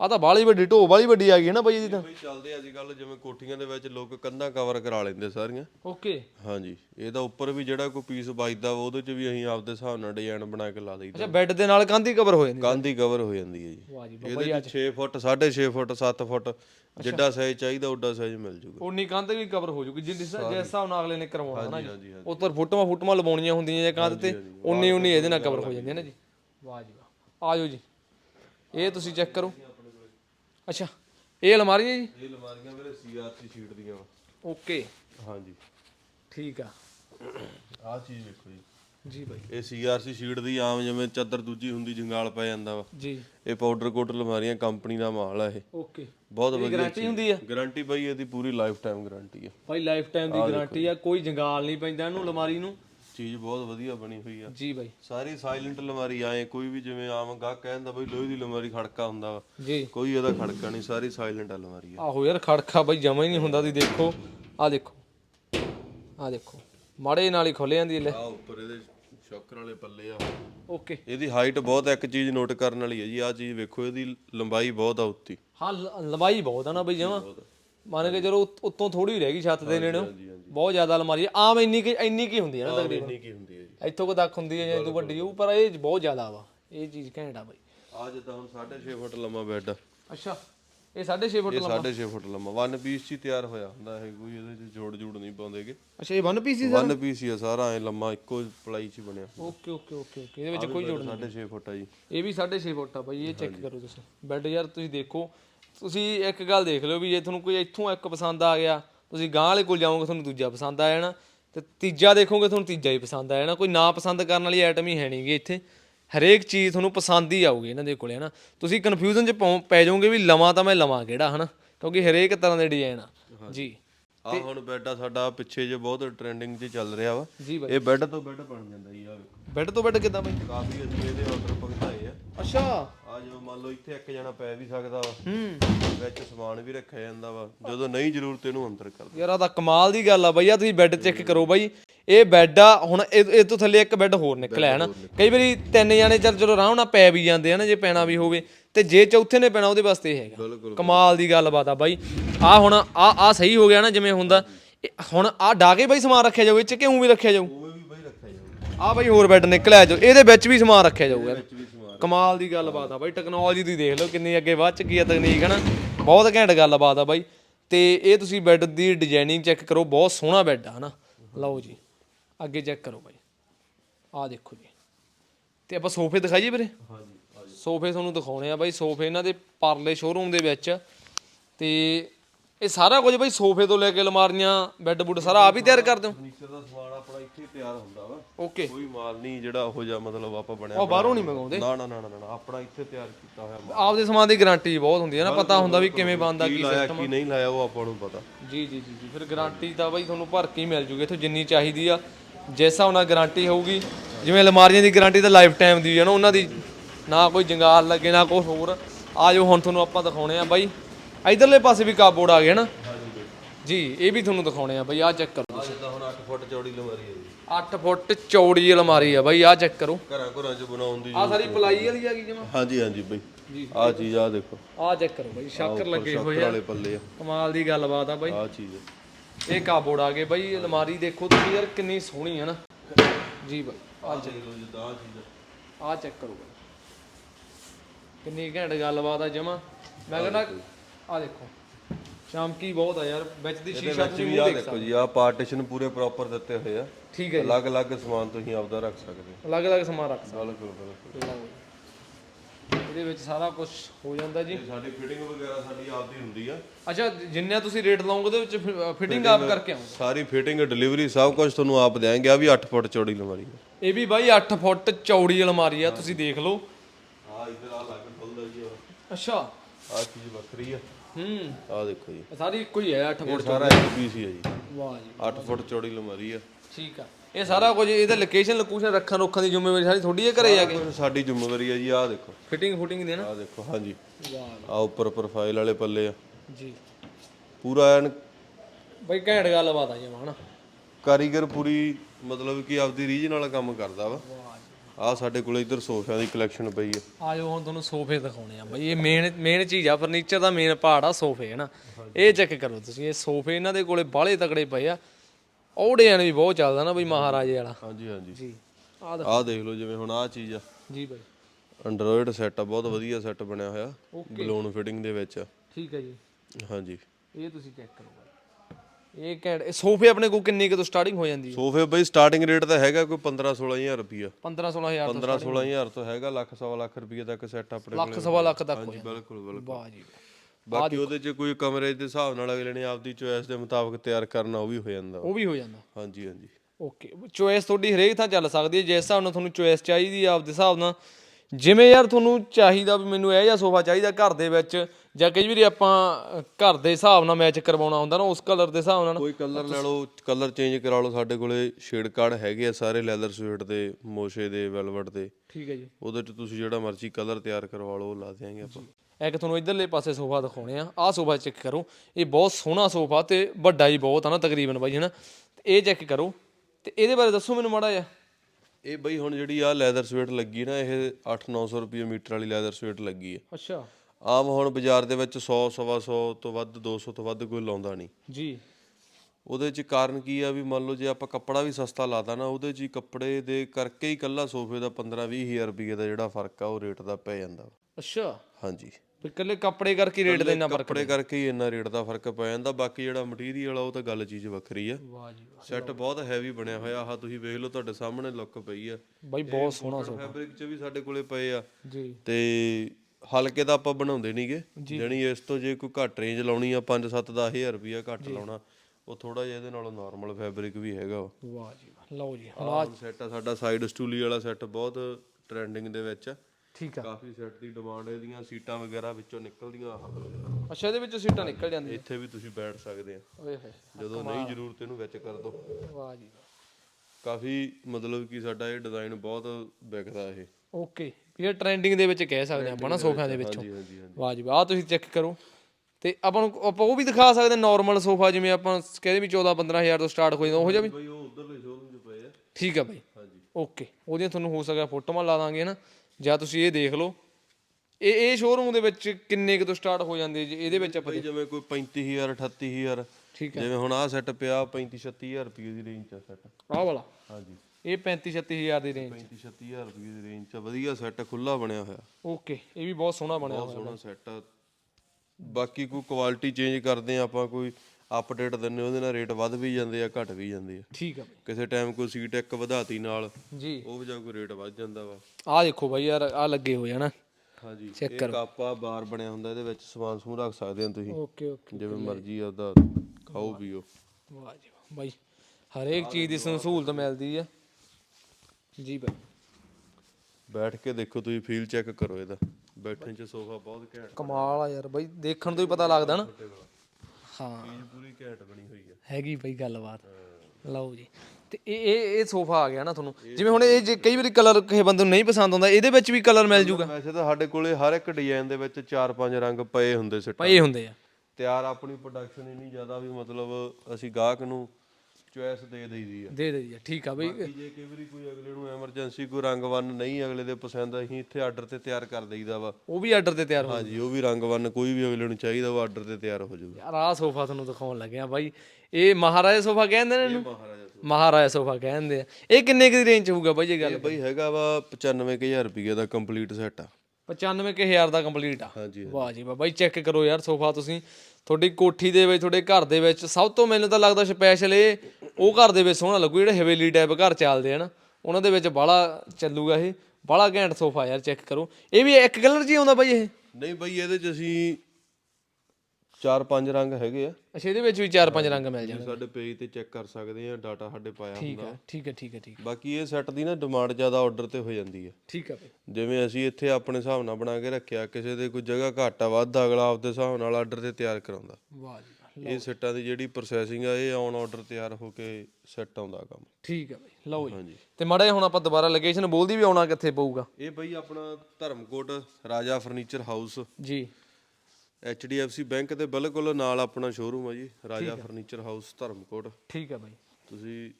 ਆਹ ਤਾਂ ਬਾਹਲੀ ਵੱਡੀ ਢੋ ਬਾਹਲੀ ਵੱਡੀ ਆ ਗਈ ਨਾ ਬਾਈ ਇਹਦੀ ਤਾਂ। ਬਈ ਚੱਲਦੇ ਅੱਜ ਕੱਲ ਜਿਵੇਂ ਕੋਠੀਆਂ ਦੇ ਵਿੱਚ ਲੋਕ ਕੰਧਾਂ ਕਵਰ ਕਰਾ ਲੈਂਦੇ ਸਾਰੀਆਂ। ਓਕੇ। ਹਾਂਜੀ ਇਹਦਾ ਉੱਪਰ ਵੀ ਜਿਹੜਾ ਕੋਈ ਪੀਸ ਵੱਜਦਾ ਵਾ ਉਹਦੇ 'ਚ ਵੀ ਅਸੀਂ ਆਪਦੇ ਹਿਸਾਬ ਨਾਲ ਡਿਜ਼ਾਈਨ ਬਣਾ ਕੇ ਲਾ ਦਈਦਾ। ਅੱਛਾ ਬੈੱਡ ਦੇ ਨਾਲ ਕੰਧ ਹੀ ਕਵਰ ਹੋ ਜਾਂਦੀ ਕੰਧ ਹੀ ਕਵਰ ਹੋ ਜਾਂਦੀ ਹੈ ਜੀ। ਵਾਹ ਜੀ ਇਹਦੇ 'ਚ 6 ਫੁੱਟ 6.5 ਫੁੱਟ 7 ਫੁੱਟ ਜਿੱਡਾ ਸਾਈਜ਼ ਚਾਹੀਦਾ ਓਡਾ ਸਾਈਜ਼ ਮਿਲ ਜੂਗਾ। ਉਨੀ ਕੰਧ ਵੀ ਕਵਰ ਹੋ ਜੂਗੀ ਜਿਸ ਜਿਸ ਹਿਸਾਬ ਨਾਲ ਅਗਲੇ ਨੇ ਕਰਵਾਉਣਾ ਨਾ ਜੀ। ਉੱਪਰ ਫੋਟੋਆਂ ਫੋਟੋਆਂ ਲਵਾਉਣੀਆਂ ਹੁੰਦੀਆਂ ਜੇ ਕੰਧ ਤੇ ਉਨੀ ਉਨੀ ਇਹਦੇ ਨਾਲ ਕਵਰ ਹੋ ਜਾਂਦੀਆਂ ਨਾ ਜੀ। ਵਾਹ ਜੀ ਵਾਹ। ਆਜੋ ਜੀ। ਇਹ ਤੁਸੀਂ ਚੈੱਕ ਕਰੋ। ਅੱਛਾ ਇਹ ਅਲਮਾਰੀਆਂ ਜੀ? ਇਹ ਅਲਮਾਰੀਆਂ ਵੀਰੇ ਸੀਆਰਸੀ ਸ਼ੀਟ ਦੀਆਂ ਵਾ। ਓਕੇ। ਹਾਂਜੀ। ਠੀਕ ਆ। ਆਹ ਚੀਜ਼ ਵੇਖੋ ਜੀ। ਜੀ ਬਾਈ। ਇਹ ਸੀਆਰਸੀ ਸ਼ੀਟ ਦੀ ਆਮ ਜਿਵੇਂ ਚਾਦਰ ਦੂਜੀ ਹੁੰਦੀ ਜੰਗਾਲ ਪੈ ਜਾਂਦਾ ਵਾ। ਜੀ। ਇਹ ਪਾਊਡਰ ਕੋਟ ਅਲਮਾਰੀਆਂ ਕੰਪਨੀ ਦਾ ਮਾਲ ਆ ਇਹ। ਓਕੇ। ਬਹੁਤ ਵਧੀਆ ਗਾਰੰਟੀ ਹੁੰਦੀ ਆ? ਗਾਰੰਟੀ ਬਾਈ ਇਹਦੀ ਪੂਰੀ ਲਾਈਫ ਟਾਈਮ ਗਾਰੰਟੀ ਆ। ਭਾਈ ਲਾਈਫ ਟਾਈਮ ਦੀ ਗਾਰੰਟੀ ਆ ਕੋਈ ਜੰਗਾਲ ਨਹੀਂ ਪੈਂਦਾ ਇਹਨੂੰ ਅਲਮਾਰੀ ਨੂੰ। ਚੀਜ਼ ਬਹੁਤ ਵਧੀਆ ਬਣੀ ਹੋਈ ਆ। ਜੀ ਬਾਈ। ਸਾਰੀ ਸਾਇਲੈਂਟ ਅਲਮਾਰੀ ਆਏ ਕੋਈ ਵੀ ਜਿਵੇਂ ਆਮ ਗਾਹਕ ਕਹਿੰਦਾ ਬਈ ਲੋਹੇ ਦੀ ਅਲਮਾਰੀ ਖੜਕਾ ਹੁੰਦਾ ਵਾ ਜੀ। ਕੋਈ ਇਹਦਾ ਖੜਕਾ ਨਹੀਂ ਸਾਰੀ ਸਾਇਲੈਂਟ ਅਲਮਾਰੀ ਆ। ਆਹੋ ਯਾਰ ਖੜਖਾ ਬਾਈ ਜਮਾ ਹੀ ਨਹੀਂ ਹੁੰਦਾ ਤੁਸੀਂ ਦੇਖੋ। ਆ ਦੇਖੋ ਆ ਦੇਖੋ। ਮਾੜੇ ਨਾਲ ਹੀ ਖੁੱਲ ਜਾਂਦੀ ਲੈ। ਆ ਉੱਪਰ ਇਹਦੇ ਸ਼ੌਕਰ ਵਾਲੇ ਪੱਲੇ ਆ। ਓਕੇ। ਇਹਦੀ ਹਾਈਟ ਬਹੁਤ ਇੱਕ ਚੀਜ਼ ਨੋਟ ਕਰਨ ਵਾਲੀ ਹੈ ਜੀ ਆ ਚੀਜ਼ ਵੇਖੋ ਇਹਦੀ ਲੰਬਾਈ ਬਹੁਤ ਆ ਉੱਤੀ। ਹਾਂ ਲੰਬਾਈ ਬਹੁਤ ਆ ਨਾ ਬਈ ਜਮਾ। ਮੰਨ ਕੇ ਚਲੋ ਉੱਤ- ਉੱਤੋਂ ਥੋੜੀ ਰਹਿ ਗਈ ਛੱਤ ਦੇ ਨੇੜੇ। ਬਹੁਤ ਜ਼ਿਆਦਾ ਅਲਮਾਰੀ। ਆਮ ਇੰਨੀ ਕੀ ਇੰਨੀ ਕੀ ਹੁੰਦੀ ਹੈ ਨਾ ਤਕਰੀਬਨ। ਇੰਨੀ ਕੀ ਹੁੰਦੀ ਹੈ ਜੀ। ਇੱਥੋਂ ਕੋ ਤੱਕ ਹੁੰਦੀ ਹੈ ਜਾਂ ਤੂੰ ਵੱਡੀ ਹੋਊ ਪਰ ਇਹ ਬਹੁਤ ਜ਼ਿਆਦਾ ਵਾ। ਇਹ ਚੀਜ਼ ਘੈਂਟ ਆ ਬਈ। ਆ ਜਿੱਦਾਂ ਹੁਣ 6.5 ਫੁੱਟ ਲੰਮਾ ਬੈੱਡ। ਅੱਛਾ। ਇਹ 6.5 ਫੁੱਟ ਇਹ 6.5 ਫੁੱਟ ਲੰਮਾ। ਵਨ ਪੀਸ ਚ ਹੀ ਤਿਆਰ ਹੋਇਆ ਹੁੰਦਾ ਇਹ ਕੋਈ ਇਹਦੇ ਚ ਜੋੜ ਜੂੜ ਨਹੀਂ ਪਾਉਂਦੇਗੇ। ਅੱਛਾ ਇਹ ਵਨ ਪੀਸ ਹੀ ਵਨ ਪੀਸ ਹੀ ਆ ਸਾਰਾ ਐ ਲੰਮਾ ਇੱਕੋ ਪਲਾਈ ਚ ਹੀ ਬਣਿਆ ਓਕੇ ਓਕੇ ਓਕੇ ਓਕੇ। ਇਹਦੇ ਵਿੱਚ ਕੋਈ ਜੋੜ ਨਹੀਂ। 6.5 ਫੁੱਟ ਆ ਜੀ। ਇਹ ਵੀ 6.5 ਫੁੱਟ ਆ ਬਈ ਇਹ ਚੈੱਕ ਕਰੋ ਤੁਸੀਂ। ਬੈੱਡ ਯਾਰ ਤੁਸੀਂ ਦੇਖੋ ਤੁਸੀਂ ਇੱਕ ਗੱਲ ਦੇਖ ਲਿਓ ਵੀ ਜੇ ਤੁਹਾਨੂੰ ਕੋਈ ਇੱਥੋਂ ਇੱਕ ਪਸੰਦ ਆ ਗਿਆ ਤੁਸੀਂ ਗਾਂ ਵਾਲੇ ਕੋਲ ਜਾਓਗੇ ਤੁਹਾਨੂੰ ਦੂਜਾ ਪਸੰਦ ਆ ਜਾਣਾ। ਤੇ ਤੀਜਾ ਦੇਖੋਗੇ ਤੁਹਾਨੂੰ ਤੀਜਾ ਹੀ ਪਸੰਦ ਆ ਜਾਣਾ। ਕੋਈ ਨਾ ਪਸੰਦ ਕਰਨ ਵਾਲੀ ਆਈਟਮ ਹੀ ਹੈ ਨਹੀਂਗੀ ਇੱਥੇ। ਹਰੇਕ ਚੀਜ਼ ਤੁਹਾਨੂੰ ਪਸੰਦ ਹੀ ਆਊਗੀ ਇਹਨਾਂ ਦੇ ਕੋਲੇ ਹਨਾ। ਤੁਸੀਂ ਕਨਫਿਊਜ਼ਨ ਚ ਪਉ- ਪੈ ਜਾਓਗੇ ਵੀ ਲਵਾਂ ਤਾਂ ਮੈਂ ਲਵਾਂ ਕਿਹੜਾ ਹਨਾ। ਕਿਉਂਕਿ ਹਰੇਕ ਤਰ੍ਹਾਂ ਦੇ ਡਿਜ਼ਾਈਨ ਆ। ਜੀ। ਆ ਹੁਣ ਬੈੱਡ ਆ ਸਾਡਾ ਪਿੱਛੇ ਜੇ ਬਹੁਤ ਟ੍ਰੈਂਡਿੰਗ 'ਚ ਚੱਲ ਰਿਹਾ ਵਾ। ਜੀ ਬਾਈ। ਇਹ ਬੈੱਡ ਤੋਂ ਬੈੱਡ ਬਣ ਜਾਂਦਾ ਜੀ ਆ ਬੈੱਡ ਤੋਂ ਬੈੱਡ ਕਿਦਾਂ ਬਾਈ? ਕਾਫੀ ਅਸੀਂ ਇਹਦੇ ਆਰਡਰ ਭੁਗਤਾਏ ਆ। ਅੱਛਾ। ਆ ਜੋ ਮੰਨ ਲਓ ਇੱਥੇ ਇੱਕ ਜਣਾ ਪੈ ਵੀ ਸਕਦਾ ਵਾ ਹੂੰ। ਵਿੱਚ ਸਮਾਨ ਵੀ ਰੱਖਿਆ ਜਾਂਦਾ ਵਾ ਜਦੋਂ ਨਹੀਂ ਜ਼ਰੂਰਤ ਇਹਨੂੰ ਅੰਦਰ ਕਰ। ਯਾਰ ਆ ਤਾਂ ਕਮਾਲ ਦੀ ਗੱਲ ਆ ਬਈ ਆ ਤੁਸੀਂ ਬੈੱਡ ਚੈੱਕ ਕਰੋ ਬਾਈ। ਇਹ ਬੈੱਡ ਆ ਹੁਣ ਇਹ ਇਹ ਤੋਂ ਥੱਲੇ ਇੱਕ ਬੈੱਡ ਹੋਰ ਨਿਕਲਿਆ ਹੈ ਨਾ ਕਈ ਵਾਰੀ ਤਿੰਨ ਜਾਣੇ ਚੱਲ ਚਲੋ ਆਰਾਮ ਨਾਲ ਪੈ ਵੀ ਜਾਂਦੇ ਆ ਨਾ ਜੇ ਪੈਣਾ ਵੀ ਹੋਵੇ ਤੇ ਜੇ ਚੌਥੇ ਨੇ ਪੈਣਾ ਉਹਦੇ ਵਾਸਤੇ ਇਹ ਹੈਗਾ। ਕਮਾਲ ਦੀ ਗੱਲਬਾਤ ਆ ਬਾਈ। ਆ ਹੁਣ ਆ ਆ ਸਹੀ ਹੋ ਗਿਆ ਨਾ ਜਿਵੇਂ ਹੁੰਦਾ। ਹੁਣ ਆ ਡਾਕੇ ਬਾਈ ਸਮਾਨ ਰੱਖਿਆ ਜਾਊ ਇਹ ਚ ਕਿਉਂ ਵੀ ਰੱਖਿਆ ਜਾਊ? ਉਹ ਵੀ ਬਈ ਰੱਖਿਆ ਜਾਊਗਾ ਆ ਬਾਈ ਹੋਰ ਬੈੱਡ ਨਿਕਲਿਆ ਜੋ ਇਹਦੇ ਵਿੱਚ ਵੀ ਸਮਾਨ ਰੱਖਿਆ ਜਾਊਗਾ। ਕਮਾਲ ਦੀ ਗੱਲਬਾਤ ਆ ਬਾਈ ਟੈਕਨੋਲੋਜੀ ਦੀ ਦੇਖ ਲਓ ਕਿੰਨੀ ਅੱਗੇ ਵੱਧ ਚੁੱਕੀ ਆ ਤਕਨੀਕ ਹੈ ਨਾ ਬਹੁਤ ਘੈਂਟ ਗੱਲਬਾਤ ਆ ਬਾਈ। ਤੇ ਇਹ ਤੁਸੀਂ ਬੈੱਡ ਦੀ ਡਿਜ਼ਾਈਨਿੰਗ ਚੈੱਕ ਕਰੋ ਬਹੁਤ ਸੋਹਣਾ ਬੈੱਡ ਆ ਹਨਾ? ਲਓ ਜੀ ਅੱਗੇ ਚੈੱਕ ਕਰੋ ਬਾਈ। ਆ ਦੇਖੋ ਜੀ। ਤੇ ਆਪਾਂ ਸੋਫੇ ਦਿਖਾਈਏ ਵੀਰੇ? ਹਾਂਜੀ ਸੋਫੇ ਤੁਹਾਨੂੰ ਦਿਖਾਉਣੇ ਆ ਬਾਈ ਸੋਫੇ ਇਹਨਾਂ ਦੇ ਪਰਲੇ ਸ਼ੋਰੂਮ ਦੇ ਵਿੱਚ। ਤੇ ਇਹ ਸਾਰਾ ਕੁਝ ਬਾਈ ਸੋਫੇ ਤੋਂ ਲੈ ਕੇ ਅਲਮਾਰੀਆਂ ਬੈੱਡ ਬੁੱਡ ਸਾਰਾ ਆਪ ਹੀ ਤਿਆਰ ਕਰਦੇ ਹੋ ਫਰਨੀਚਰ ਦਾ ਸਮਾਨ ਆਪਣਾ ਇੱਥੇ ਹੀ ਤਿਆਰ ਹੁੰਦਾ ਵਾ। ਓਕੇ। ਕੋਈ ਮਾਲ ਨਹੀਂ ਜਿਹੜਾ ਉਹ ਜਿਹਾ ਮਤਲਬ ਆਪਾਂ ਬਣਿਆ ਉਹ ਬਾਹਰੋਂ ਨਹੀਂ ਮੰਗਾਉਂਦੇ? ਨਾ ਨਾ ਨਾ ਨਾ ਨਾ ਆਪਣਾ ਇੱਥੇ ਤਿਆਰ ਕੀਤਾ ਹੋਇਆ ਮਾਲ। ਆਪਦੇ ਸਮਾਨ ਦੀ ਗਾਰੰਟੀ ਬਹੁਤ ਹੁੰਦੀ ਹੈ ਨਾ ਪਤਾ ਹੁੰਦਾ ਵੀ ਕਿਵੇਂ ਬਣਦਾ ਕੀ ਕੀ ਲਾਇਆ ਕੀ ਨਹੀਂ ਲਾਇਆ ਉਹ ਆਪਾਂ ਨੂੰ ਪਤਾ। ਜੀ ਜੀ ਜੀ ਜੀ ਫਿਰ ਗਾਰੰਟੀ ਤਾਂ ਬਾਈ ਤੁਹਾਨੂੰ ਭਰ ਕੇ ਹੀ ਮਿਲ ਜੂਗੀ ਇੱਥੋਂ ਜਿੰਨੀ ਚਾਹੀਦੀ ਆ। ਜਿਸ ਨਾਲ ਗਾਰੰਟੀ ਹੋਊਗੀ ਜਿਵੇਂ ਅਲਮਾਰੀਆਂ ਦੀ ਗਾਰੰਟੀ ਤਾਂ ਲਾਈਫ ਟਾਈਮ ਦੀ ਹੈ ਨਾ ਉਹਨਾਂ ਦੀ ਨਾ ਕੋਈ ਜੰਗਾਲ ਲੱਗੇ ਨਾ ਕੋਈ ਹੋਰ। ਆ ਜਾਓ ਹੁਣ ਤੁਹਾਨੂੰ ਆਪਾਂ ਦਿਖਾਉਣੇ ਆ ਬਾਈ। ਇਧਰਲੇ ਪਾਸੇ ਵੀ ਕਾਬੋਰਡ ਆ ਗਏ ਨਾ? ਜੀ ਇਹ ਵੀ ਤੁਹਾਨੂੰ ਦਿਖਾਉਣੇ ਆ ਬਾਈ ਆ ਚੈੱਕ ਕਰੋ ਆ ਜਿੱਦਾਂ ਹੁਣ 8 ਫੁੱਟ ਚੌੜੀ ਲਮਾਰੀ ਹੈ ਜੀ। 8 ਫੁੱਟ ਚੌੜੀ ਅਲਮਾਰੀ ਆ ਬਾਈ ਆ ਚੈੱਕ ਕਰੋ। ਘਰਾਂ ਘਰਾਂ 'ਚ ਬਣਾਉਣ ਦੀ ਆ ਸਾਰੀ ਪਲਾਈ ਵਾਲੀ ਆ ਗਈ ਜਮਾ? ਹਾਂਜੀ ਹਾਂਜੀ ਬਈ। ਆ ਚੀਜ਼ ਆ ਦੇਖੋ। ਆ ਚੈੱਕ ਕਰੋ ਬਾਈ ਸ਼ਾਕਰ ਲੱਗੇ ਹੋਏ ਆ। ਵਾਲੇ ਪੱਲੇ ਆ। ਕਮਾਲ ਦੀ ਗੱਲਬਾਤ ਆ ਬਾਈ। ਆ ਚੀਜ਼ ਆ। ਇਹ ਕਾਬੋਰਡ ਆ ਗਏ ਬਾਈ ਅਲਮਾਰੀ ਦੇਖੋ ਤੁਸੀਂ ਯਾਰ ਕਿੰਨੀ ਸੋਹਣੀ ਹੈ ਨਾ। ਜੀ ਬਾਈ ਆ ਦੇਖ ਲਓ ਜਿੱਦਾਂ ਆ ਚੀਜ਼ ਆ। ਆ ਚੈੱਕ ਕਰੋ ਬਾਈ। ਕਿੰਨੀ ਘੈਂਟ ਗੱਲਬਾਤ ਆ ਜਮਾ। ਮੈਂ ਕਹਿੰਦਾ ਆ ਦੇਖੋ। ਚਮਕੀ ਬਹੁਤ ਆ ਯਾਰ ਵਿੱਚ ਦੀ ਸ਼ੀਸ਼ਾ ਤੁਸੀਂ ਵੀ ਆ ਦੇਖ ਜੀ ਆ ਪਾਰਟੀਸ਼ਨ ਪੂਰੇ ਪ੍ਰੋਪਰ ਦਿੱਤੇ ਹੋਏ ਆ। ਠੀਕ ਹੈ ਅਲੱਗ-ਅਲੱਗ ਸਮਾਨ ਤੁਸੀਂ ਆਪਦਾ ਰੱਖ ਸਕਦੇ ਹੋ। ਅਲੱਗ-ਅਲੱਗ ਸਮਾਨ ਰੱਖ ਬਿਲਕੁਲ ਬਿਲਕੁਲ। ਸਕਦੇ ਲਓ ਜੀ। ਇਹਦੇ ਵਿੱਚ ਸਾਰਾ ਕੁਝ ਹੋ ਜਾਂਦਾ ਜੀ। ਸਾਡੀ ਫਿਟਿੰਗ ਵਗੈਰਾ ਸਾਡੀ ਆਪਦੀ ਹੁੰਦੀ ਆ। ਅੱਛਾ ਜਿੰਨਾ ਤੁਸੀਂ ਰੇਟ ਲਾਉਂਗੇ ਉਹਦੇ ਵਿੱਚ ਫਿਟਿੰਗ ਆਪ ਕਰਕੇ ਆਉਂਗੇ ਸਾਰੀ ਫਿਟਿੰਗ ਡਿਲੀਵਰੀ ਸਭ ਕੁਝ ਤੁਹਾਨੂੰ ਆਪ ਦੇਾਂਗੇ ਆ ਵੀ 8 ਫੁੱਟ ਚੌੜੀ ਲਮਾਰੀ ਹੈ ਇਹ ਵੀ ਬਾਈ 8 ਫੁੱਟ ਚੌੜੀ ਅਲਮਾਰੀ ਆ ਤੁਸੀਂ ਦੇਖ ਲਓ। ਆ ਇੱਧਰ ਆ ਲੱਗ ਖੁੱਲਦਾ ਜੀ ਅੱਛਾ। ਆ ਚੀਜ਼ ਵੱਖਰੀ ਆ। ਹੂੰ। ਆ ਦੇਖੋ ਜੀ। ਸਾਰੀ ਇੱਕੋ ਹੀ ਹੈ 8 ਇਹ ਫੁੱਟ ਸਾਰਾ ਇੱਕ ਪੀਸ ਹੀ ਆ ਜੀ। ਵਾਹ ਜੀ। 8 ਫੁੱਟ ਚੌੜੀ ਲਮਾਰੀ ਆ। ਠੀਕ ਆ। ਇਹ ਸਾਰਾ ਕੁਝ ਇਹਦਾ ਲੋਕੇਸ਼ਨ ਲੋਕੇਸ਼ਨ ਰੱਖਣ ਰੋਖਣ ਦੀ ਜ਼ਿੰਮੇਵਾਰੀ ਸਾਰੀ ਤੁਹਾਡੀ ਹੈ ਘਰੇ ਜਾ ਕੇ? ਸਾਡੀ ਜ਼ਿੰਮੇਵਾਰੀ ਆ ਜੀ ਆ ਦੇਖੋ। ਫਿਟਿੰਗ ਫੁਟਿੰਗ ਦੇ ਨਾ? ਆ ਦੇਖੋ ਹਾਂਜੀ। ਵਾਹ ਆ ਉੱਪਰ ਪ੍ਰੋਫਾਈਲ ਵਾਲੇ ਪੱਲੇ ਆ। ਜੀ। ਪੂਰਾ ਐਨ ਬਈ ਘੈਂਟ ਗੱਲਬਾਤ ਆ ਜਮਾ ਹਨਾ। ਕਾਰੀਗਰ ਪੂਰੀ ਮਤਲਬ ਕਿ ਆਪਦੀ ਰੀਝ ਨਾਲ ਕੰਮ ਕਰਦਾ ਵਾ। ਵਾਹ ਆ ਸਾਡੇ ਕੋਲ ਇੱਧਰ ਸੋਫਿਆਂ ਦੀ ਕਲੈਕਸ਼ਨ ਪਈ ਆ। ਆ ਜਾਓ ਹੁਣ ਤੁਹਾਨੂੰ ਸੋਫੇ ਦਿਖਾਉਣੇ ਆ ਬਈ। ਇਹ ਮੇਨ ਮੇਨ ਚੀਜ਼ ਆ ਫਰਨੀਚਰ ਦਾ ਮੇਨ ਪਾਰਟ ਆ ਸੋਫੇ ਹਨਾ ਇਹ ਚੈੱਕ ਕਰੋ ਤੁਸੀਂ ਇਹ ਸੋਫੇ ਇਹਨਾਂ ਦੇ ਕੋਲੇ ਬਾਹਲੇ ਤਕੜੇ ਪਏ ਆ। ਔੜਿਆਂ ਨੇ ਵੀ ਬਹੁਤ ਚੱਲਦਾ ਨਾ ਬਈ ਮਹਾਰਾਜੇ ਵਾਲਾ। ਹਾਂਜੀ ਹਾਂਜੀ। ਜੀ। ਆ ਦੇਖ- ਆਹ ਦੇਖ। ਲਓ ਜਿਵੇਂ ਹੁਣ ਆਹ ਚੀਜ਼ ਆ। ਜੀ ਬਾਈ। ਐਂਡਰੋਇਡ ਸੈੱਟ ਆ ਬਹੁਤ ਵਧੀਆ ਸੈੱਟ ਬਣਿਆ ਹੋਇਆ। ਬਲੂਨ ਫਿਟਿੰਗ ਦੇ ਵਿੱਚ। ਠੀਕ ਹੈ ਜੀ। ਹਾਂਜੀ। ਇਹ ਤੁਸੀਂ ਚੈੱਕ ਕਰੋ ਇਹ ਘੈਂਟ ਇਹ ਸੋਫੇ ਆਪਣੇ ਕੋਲ ਕਿੰਨੇ ਕੁ ਤੋਂ ਸਟਾਰਟਿੰਗ ਹੋ ਜਾਂਦੀ ਹੈ? ਸੋਫੇ ਬਈ ਸਟਾਰਟਿੰਗ ਰੇਟ ਤਾਂ ਹੈਗਾ ਕੋਈ 15 16000 ਰੁਪਿਆ 15 16000 ਤੋਂ 15 16000 ਤੋਂ ਹੈਗਾ ਲੱਖ ਸਵਾ ਲੱਖ ਰੁਪਏ ਤੱਕ ਸੈੱਟ ਆਪਣੇ ਕੋਲ ਲੱਖ ਸਵਾ ਲੱਖ ਤੱਕ ਹਾਂਜੀ ਬਿਲਕੁਲ ਬਿਲਕੁਲ। ਵਾਹ ਜੀ। ਬਾਕੀ ਉਹਦੇ 'ਚ ਕੋਈ ਕਮਰੇ ਦੇ ਹਿਸਾਬ ਨਾਲ ਅਗਲੇ ਨੇ ਆਪਦੀ ਚੋਇਸ ਦੇ ਮੁਤਾਬਕ ਤਿਆਰ ਕਰਨਾ ਉਹ ਵੀ ਹੋ ਜਾਂਦਾ। ਉਹ ਵੀ ਹੋ ਜਾਂਦਾ। ਹਾਂਜੀ ਹਾਂਜੀ। ਓਕੇ। ਚੋਇਸ ਤੁਹਾਡੀ ਹਰੇਕ ਥਾਂ ਚੱਲ ਸਕਦੀ ਹੈ। ਜਿਸ ਹਿਸਾਬ ਨਾਲ ਤੁਹਾਨੂੰ ਚੋਇਸ ਚਾਹੀਦੀ ਹੈ ਆਪਦੇ ਹਿਸਾਬ ਨਾਲ ਜਿਵੇਂ ਯਾਰ ਤੁਹਾਨੂੰ ਚਾਹੀਦਾ ਵੀ ਮੈਨੂੰ ਇਹ ਜਿਹਾ ਸੋਫਾ ਚਾਹੀਦਾ ਘਰ ਦੇ ਵਿੱਚ ਜਾਂ ਕਈ ਵਾਰੀ ਆਪਾਂ ਘਰ ਦੇ ਹਿਸਾਬ ਨਾਲ ਮੈਚ ਕਰਵਾਉਣਾ ਹੁੰਦਾ ਨਾ ਉਸ ਕਲਰ ਦੇ ਹਿਸਾਬ ਨਾਲ। ਕੋਈ ਕਲਰ ਲੈ ਲਓ ਕਲਰ ਚੇਂਜ ਕਰਾ ਲਓ ਸਾਡੇ ਕੋਲੇ ਸ਼ੇਡ ਕਾਰਡ ਹੈਗੇ ਆ ਸਾਰੇ ਲੈਦਰ ਸੂਟ ਦੇ ਮੋਸ਼ੇ ਦੇ ਵੈਲਵਟ ਦੇ। ਠੀਕ ਹੈ ਜੀ। ਉਹਦੇ 'ਚ ਤੁਸੀਂ ਜਿਹੜਾ ਮਰਜ਼ੀ ਕਲਰ ਤਿਆਰ ਕਰਵਾ ਲਓ ਉਹ ਲਾ ਦਿਆਂਗੇ ਆਪਾਂ। ਇੱਕ ਤੁਹਾਨੂੰ ਇਧਰਲੇ ਪਾਸੇ ਸੋਫਾ ਦਿਖਾਉਣੇ ਆ। ਆਹ ਸੋਫਾ ਚੈੱਕ ਕਰੋ। ਇਹ ਬਹੁਤ ਸੋਹਣਾ ਸੋਫਾ ਤੇ ਵੱਡਾ ਹੀ ਬਹੁਤ ਆ ਨਾ ਤਕਰੀਬਨ ਬਾਈ ਹਨਾ? ਇਹ ਚੈੱਕ ਕਰੋ। ਤੇ ਇਹਦੇ ਬਾਰੇ ਦੱਸੋ ਮੈਨੂੰ ਮਾੜਾ ਜਿਹਾ। ਇਹ ਬਈ ਹੁਣ ਜਿਹੜੀ ਆ ਲੈਦਰ ਸਵੇਟ ਲੱਗੀ ਨਾ ਇਹ 8-900 ਰੁਪਏ ਮੀਟਰ ਵਾਲੀ ਲੈਦਰ ਸਵੇਟ ਲੱਗੀ ਹੈ ਅੱਛਾ। ਆਮ ਹੁਣ ਬਾਜ਼ਾਰ ਦੇ ਵਿੱਚ 100 ਸਵਾ 100 ਤੋਂ ਵੱਧ 200 ਤੋਂ ਵੱਧ ਕੋਈ ਲਾਉਂਦਾ ਨਹੀਂ। ਜੀ। ਉਹਦੇ 'ਚ ਕਾਰਨ ਕੀ ਆ ਵੀ ਮੰਨ ਲਓ ਜੇ ਆਪਾਂ ਕੱਪੜਾ ਵੀ ਸਸਤਾ ਲਾਦਾ ਨਾ ਉਹਦੇ 'ਚ ਹੀ ਕੱਪੜੇ ਦੇ ਕਰਕੇ ਹੀ ਕੱਲਾ ਸੋਫੇ ਦਾ 15-20 ਹਜ਼ਾਰ ਰੁਪਏ ਦਾ ਜਿਹੜਾ ਫ਼ਰਕ ਆ ਉਹ ਰੇਟ ਦਾ ਪੈ ਜਾਂਦਾ। ਅੱਛਾ। ਹਾਂਜੀ। ਵੀ ਇਕੱਲੇ ਕੱਪੜੇ ਕਰਕੇ ਰੇਟ ਦਾ ਇੰਨਾ ਫ਼ਰਕ ਕੱਪੜੇ ਕਰਕੇ ਹੀ ਇੰਨਾ ਰੇਟ ਦਾ ਫ਼ਰਕ ਪੈ ਜਾਂਦਾ ਬਾਕੀ ਜਿਹੜਾ ਮਟੀਰੀਅਲ ਆ ਉਹ ਤਾਂ ਗੱਲ ਚੀਜ਼ ਵੱਖਰੀ ਆ। ਵਾਹ ਜੀ ਸੈੱਟ ਬਹੁਤ ਹੈਵੀ ਬਣਿਆ ਹੋਇਆ ਆਹ ਤੁਸੀਂ ਵੇਖ ਲਓ ਤੁਹਾਡੇ ਸਾਹਮਣੇ ਲੁੱਕ ਪਈ ਆ। ਬਾਈ ਬਹੁਤ ਸੋਹਣਾ ਸੋਫਾ। ਫੈਬਰਿਕ 'ਚ ਵੀ ਸਾਡੇ ਕੋਲੇ ਪਏ ਆ। ਜੀ। ਤੇ ਹਲਕੇ ਦਾ ਆਪਾਂ ਬਣਾਉਂਦੇ ਨਹੀਂਗੇ ਜਾਣੀ ਇਸ ਤੋਂ ਜੇ ਕੋਈ ਘੱਟ ਰੇਂਜ ਲਾਉਣੀ ਆ 5 7 10000 ਰੁਪਿਆ ਘੱਟ ਲਾਉਣਾ ਉਹ ਥੋੜਾ ਜਿਹਾ ਇਹਦੇ ਨਾਲੋਂ ਨਾਰਮਲ ਫੈਬਰਿਕ ਵੀ ਹੈਗਾ ਵਾਹ ਜੀ ਲਓ ਜੀ ਆਹ ਸੈੱਟ ਆ ਸਾਡਾ ਸਾਈਡ ਸਟੂਲੀ ਵਾਲਾ ਸੈੱਟ ਬਹੁਤ ਟ੍ਰੈਂਡਿੰਗ ਦੇ ਵਿੱਚ ਆ। ਠੀਕ ਆ। ਕਾਫੀ ਸੈੱਟ ਦੀ ਡਿਮਾਂਡ ਇਹਦੀਆਂ ਸੀਟਾਂ ਵਗੈਰਾ ਵਿੱਚੋਂ ਨਿਕਲਦੀਆਂ। ਆਹ। ਅੱਛਾ ਇਹਦੇ ਵਿੱਚੋਂ ਸੀਟਾਂ ਨਿਕਲ ਜਾਂਦੀਆਂ? ਇੱਥੇ ਵੀ ਤੁਸੀਂ ਬੈਠ ਸਕਦੇ ਆ। ਓਏ ਹੋਏ ਜਦੋਂ ਨਹੀਂ ਜ਼ਰੂਰਤ ਇਹਨੂੰ ਵਿੱਚ ਕਰ ਦੋ। ਵਾਹ ਜੀ। ਕਾਫੀ ਮਤਲਬ ਕਿ ਸਾਡਾ ਇਹ ਡਿਜ਼ਾਈਨ ਬਹੁਤ ਵਿਕਦਾ ਇਹ। ਓਕੇ ਇਹ ਟ੍ਰੈਂਡਿੰਗ ਦੇ ਵਿੱਚ ਕਹਿ ਸਕਦੇ ਆਪਾਂ ਨਾ ਸੋਫਿਆਂ ਦੇ ਵਿੱਚੋਂ ਹਾਂਜੀ ਹਾਂਜੀ ਹਾਂਜੀ। ਵਾਹ ਜੀ ਵਾਹ ਤੁਸੀਂ ਚੈੱਕ ਕਰੋ। ਤੇ ਆਪਾਂ ਨੂੰ ਆਪਾਂ ਉਹ ਵੀ ਦਿਖਾ ਸਕਦੇ ਨਾਰਮਲ ਸੋਫਾ ਜਿਵੇਂ ਆਪਾਂ ਕਹਿੰਦੇ ਵੀ 14 15000 ਤੋਂ ਸਟਾਰਟ ਹੋ ਜਾਂਦਾ ਉਹ ਜਿਹਾ ਵੀ? ਬਈ ਉਹ ਉਧਰਲੇ ਸ਼ੋਰੂਮ 'ਚ ਪਏ ਆ। ਠੀਕ ਆ ਬਾਈ। ਹਾਂਜੀ। ਓਕੇ ਉਹਦੀਆਂ ਤੁਹਾਨੂੰ ਹੋ ਸਕਦਾ ਫੋਟੋਆਂ ਲਾ ਦਾਂਗੇ ਨਾ ਜਾਂ ਤੁਸੀਂ ਇਹ ਦੇਖ ਲਓ। ਇਹ ਇਹ ਸ਼ੋਰੂਮ ਦੇ ਵਿੱਚ ਕਿੰਨੇ ਕੁ ਤੋਂ ਸਟਾਰਟ ਹੋ ਜਾਂਦੇ ਜੀ? ਇਹਦੇ ਵਿੱਚ ਆਪਾਂ ਬਈ ਜਿਵੇਂ ਕੋਈ 35000 38000 ਠੀਕ ਹੈ। ਜਿਵੇਂ ਹੁਣ ਆਹ ਸੈੱਟ ਪਿਆ 35 36000 ਰੁਪਏ ਦੀ ਰੇਂਜ 'ਚ ਸੈੱਟ ਆਹ ਵਾਲਾ? ਹਾਂਜੀ। ਇਹ 35 36000 ਦੀ ਰੇਂਜ 35 36000 ਰੁਪਏ ਦੀ ਰੇਂਜ 'ਚ ਵਧੀਆ ਸੈੱਟ ਖੁੱਲਾ ਬਣਿਆ ਹੋਇਆ। ਓਕੇ ਇਹ ਵੀ ਬਹੁਤ ਸੋਹਣਾ ਬਣਿਆ ਬਹੁਤ ਸੋਹਣਾ ਸੈੱਟ ਆ। ਬਾਕੀ ਕੋਈ ਕੁਆਲਿਟੀ ਚੇਂਜ ਕਰਦੇ ਆ ਆਪਾਂ ਕੋਈ ਅਪਡੇਟ ਦਿੰਨੇ ਉਹਦੇ ਨਾਲ ਰੇਟ ਵੱਧ ਵੀ ਜਾਂਦੇ ਆ ਘਟ ਵੀ ਜਾਂਦੇ ਆ। ਠੀਕ ਆ। ਕਿਸੇ ਟਾਈਮ ਕੋਈ ਸੀਟ ਇੱਕ ਵਧਾਤੀ ਨਾਲ ਜੀ। ਉਹ ਵਜ੍ਹਾ ਕੋਈ ਰੇਟ ਵੱਧ ਜਾਂਦਾ ਵਾ। ਆਹ ਦੇਖੋ ਬਾਈ ਯਾਰ ਆਹ ਲੱਗੇ ਹੋਏ ਆ ਨਾ। ਹਾਂਜੀ ਕੱਪ ਆ ਬਾਰ ਬਣਿਆ ਹੁੰਦਾ ਇਹਦੇ ਵਿੱਚ ਸਮਾਨ ਸਮੂਨ ਰੱਖ ਸਕਦੇ ਆ ਤੁਸੀਂ। ਓਕੇ ਓਕੇ ਜਿਵੇਂ ਮਰਜ਼ੀ ਆਪਦਾ ਖਾਓ ਪੀਓ। ਵਾਹ ਜੀ ਵਾਹ ਬਾਈ ਹਰੇਕ ਚੀਜ਼ ਦੀ ਸਹੂਲਤ ਮਿਲਦੀ ਆ। ਜੀ ਬਾਈ। ਬੈਠ ਕੇ ਦੇਖੋ ਤੁਸੀਂ ਫੀਲ ਚੈੱਕ ਕਰੋ ਇਹਦਾ। ਬੈਠਣ 'ਚ ਸੋਫਾ ਬਹੁਤ ਘੈਂਟ ਕਮਾਲ ਆ ਯਾਰ ਬਾਈ ਦੇਖਣ ਤੋਂ ਹੀ ਪਤਾ ਲੱਗਦਾ ਨਾ। ਹਾਂ। ਚੀਜ਼ ਪੂਰੀ ਘੈਂਟ ਬਣੀ ਹੋਈ ਆ। ਹੈਗੀ ਬਈ ਗੱਲਬਾਤ। ਲਓ ਜੀ। ਤੇ ਇਹ ਇਹ ਇਹ ਸੋਫਾ ਆ ਗਿਆ ਨਾ ਤੁਹਾਨੂੰ। ਜਿਵੇਂ ਹੁਣ ਇਹ ਜੇ ਕਈ ਵਾਰੀ ਕਲਰ ਕਿਸੇ ਬੰਦੇ ਨੂੰ ਨਹੀਂ ਪਸੰਦ ਆਉਂਦਾ ਇਹਦੇ ਵਿੱਚ ਵੀ ਕਲਰ ਮਿਲ ਜੂਗਾ। ਵੈਸੇ ਤਾਂ ਸਾਡੇ ਕੋਲੇ ਹਰ ਇੱਕ ਡਿਜ਼ਾਈਨ ਦੇ ਵਿੱਚ 4-5 ਰੰਗ ਪਏ ਹੁੰਦੇ ਸਿੱਟਾਂ ਪਏ ਹੁੰਦੇ ਆ। ਤਿਆਰ ਆਪਣੀ ਪ੍ਰੋਡਕਸ਼ਨ ਇੰਨੀ ਜ਼ਿਆਦਾ ਵੀ ਮਤਲਬ ਅਸੀਂ ਗਾਹਕ ਨੂੰ ਚੁਆਇਸ ਦੇ ਦਈਦੀ ਆ। ਦੇ ਦੇ ਜੀ ਠੀਕ ਆ ਬਈ। ਬਾਕੀ ਜੇ ਕਈ ਵਾਰੀ ਕੋਈ ਅਗਲੇ ਨੂੰ ਐਮਰਜੈਂਸੀ ਕੋਈ ਰੰਗ ਵੰਨ ਨਹੀਂ ਅਗਲੇ ਦੇ ਪਸੰਦ ਅਸੀਂ ਇੱਥੇ ਆਰਡਰ ਤੇ ਤਿਆਰ ਕਰ ਦਈਦਾ ਵਾ। ਉਹ ਵੀ ਆਰਡਰ ਤੇ ਤਿਆਰ ਹੋ ਹਾਂਜੀ ਉਹ ਵੀ ਰੰਗ ਵੰਨ ਕੋਈ ਵੀ ਅਗਲੇ ਨੂੰ ਚਾਹੀਦਾ ਉਹ ਆਰਡਰ ਤੇ ਤਿਆਰ ਹੋ ਜਾਊਗਾ ਯਾਰ ਆਹ ਸੋਫਾ ਤੁਹਾਨੂੰ ਦਿਖਾਉਣ ਲੱਗਿਆ ਬਾਈ। ਇਹ ਮਹਾਰਾਜਾ ਸੋਫਾ ਕਹਿੰਦੇ ਨੇ ਇਹਨੂੰ? ਮਹਾਰਾਜਾ ਮਹਾਰਾਜਾ ਸੋਫਾ ਕਹਿੰਦੇ ਆ। ਇਹ ਕਿੰਨੇ ਕੁ ਦੀ ਰੇਂਜ ਹੋਊਗਾ ਬਾਈ ਇਹ ਗੱਲ ਇਹ ਬਈ ਹੈਗਾ ਵਾ 95000 ਰੁਪਏ ਦਾ ਕੰਪਲੀਟ ਸੈੱਟ ਆ। 95000 ਦਾ ਕੰਪਲੀਟ ਆ। ਹਾਂਜੀ ਵਾਹ ਜੀ ਵਾਹ ਬਾਈ ਚੈੱਕ ਕਰੋ ਯਾਰ ਸੋਫਾ ਤੁਸੀਂ। ਤੁਹਾਡੀ ਕੋਠੀ ਦੇ ਵਿੱਚ, ਤੁਹਾਡੇ ਘਰ ਦੇ ਵਿੱਚ, ਸਭ ਤੋਂ ਮੈਨੂੰ ਤਾਂ ਲੱਗਦਾ ਸਪੈਸ਼ਲ ਇਹ, ਉਹ ਘਰ ਦੇ ਵਿੱਚ ਸੋਹਣਾ ਲੱਗੂ, ਜਿਹੜੇ ਹਵੇਲੀ ਟਾਈਪ ਘਰ ਚੱਲਦੇ ਆ ਨਾ, ਉਹਨਾਂ ਦੇ ਵਿੱਚ ਬਾਹਲਾ ਚੱਲੂਗਾ ਇਹ, ਬਾਹਲਾ ਘੈਂਟ ਸੋਫਾ ਯਾਰ ਚੈੱਕ ਕਰੋ। ਇਹ ਵੀ ਇੱਕ ਕਲਰ 'ਚ ਹੀ ਆਉਂਦਾ ਬਾਈ ਇਹ? ਨਹੀਂ ਬਈ, ਇਹਦੇ ਚ ਅਸੀਂ ਚਾਰ ਪੰਜ ਰੰਗ ਹੈਗੇ ਆ। ਅੱਛਾ ਇਹਦੇ ਵਿੱਚ ਵੀ ਚਾਰ ਪੰਜ ਰੰਗ ਮਿਲ ਜਾਣ ਤੁਸੀਂ ਸਾਡੇ ਪੇਜ ਤੇ ਚੈੱਕ ਕਰ ਸਕਦੇ ਆ ਡਾਟਾ ਸਾਡੇ ਪਾਇਆ ਠੀਕ ਹੁੰਦਾ ਹੈ ਠੀਕ ਹੈ ਠੀਕ ਹੈ ਠੀਕ ਹੈ ਬਾਕੀ ਇਹ ਸੈੱਟ ਦੀ ਨਾ ਡਿਮਾਂਡ ਜ਼ਿਆਦਾ ਆਰਡਰ ਤੇ ਹੋ ਜਾਂਦੀ ਹੈ ਠੀਕ ਹੈ ਬਾਈ। ਜਿਵੇਂ ਅਸੀਂ ਇੱਥੇ ਆਪਣੇ ਹਿਸਾਬ ਨਾਲ ਬਣਾ ਕੇ ਰੱਖਿਆ ਕਿਸੇ ਦੇ ਕੋਈ ਜਗ੍ਹਾ ਘੱਟ ਆ ਵੱਧ ਆ, ਅਗਲਾ ਆਪਦੇ ਹਿਸਾਬ ਨਾਲ ਆਰਡਰ ਤੇ ਤਿਆਰ ਕਰਾਉਂਦਾ। ਵਾਹ ਜੀ ਵਾਹ ਇਹ ਸੈੱਟਾਂ ਦੀ ਜਿਹੜੀ ਪ੍ਰੋਸੈਸਿੰਗ ਆ ਇਹ ਔਨ ਆਰਡਰ ਤਿਆਰ ਹੋ ਕੇ ਸੈੱਟ ਆਉਂਦਾ ਕੰਮ। ਠੀਕ ਹੈ ਬਾਈ ਲਓ ਜੀ। ਤੇ ਮਾੜਾ ਜਿਹਾ ਹੁਣ ਆਪਾਂ ਦੁਬਾਰਾ ਲੋਕੇਸ਼ਨ ਬੋਲਦੀ ਵੀ ਆਉਣਾ ਕਿੱਥੇ ਪਊਗਾ? ਇਹ ਬਈ ਆਪਣਾ ਧਰਮਕੋਟ ਰਾਜਾ ਫਰਨੀਚਰ ਹਾਊਸ ਜੀ। HDFC ਬੈਂਕ ਦੇ ਬਿਲਕੁਲ ਨਾਲ ਆਪਣਾ ਸ਼ੋਰੂਮ ਆ ਜੀ ਰਾਜਾ ਫਰਨੀਚਰ ਹਾਊਸ ਧਰਮਕੋਟ। ਠੀਕ ਹੈ ਬਾਈ। ਤੁਸੀਂ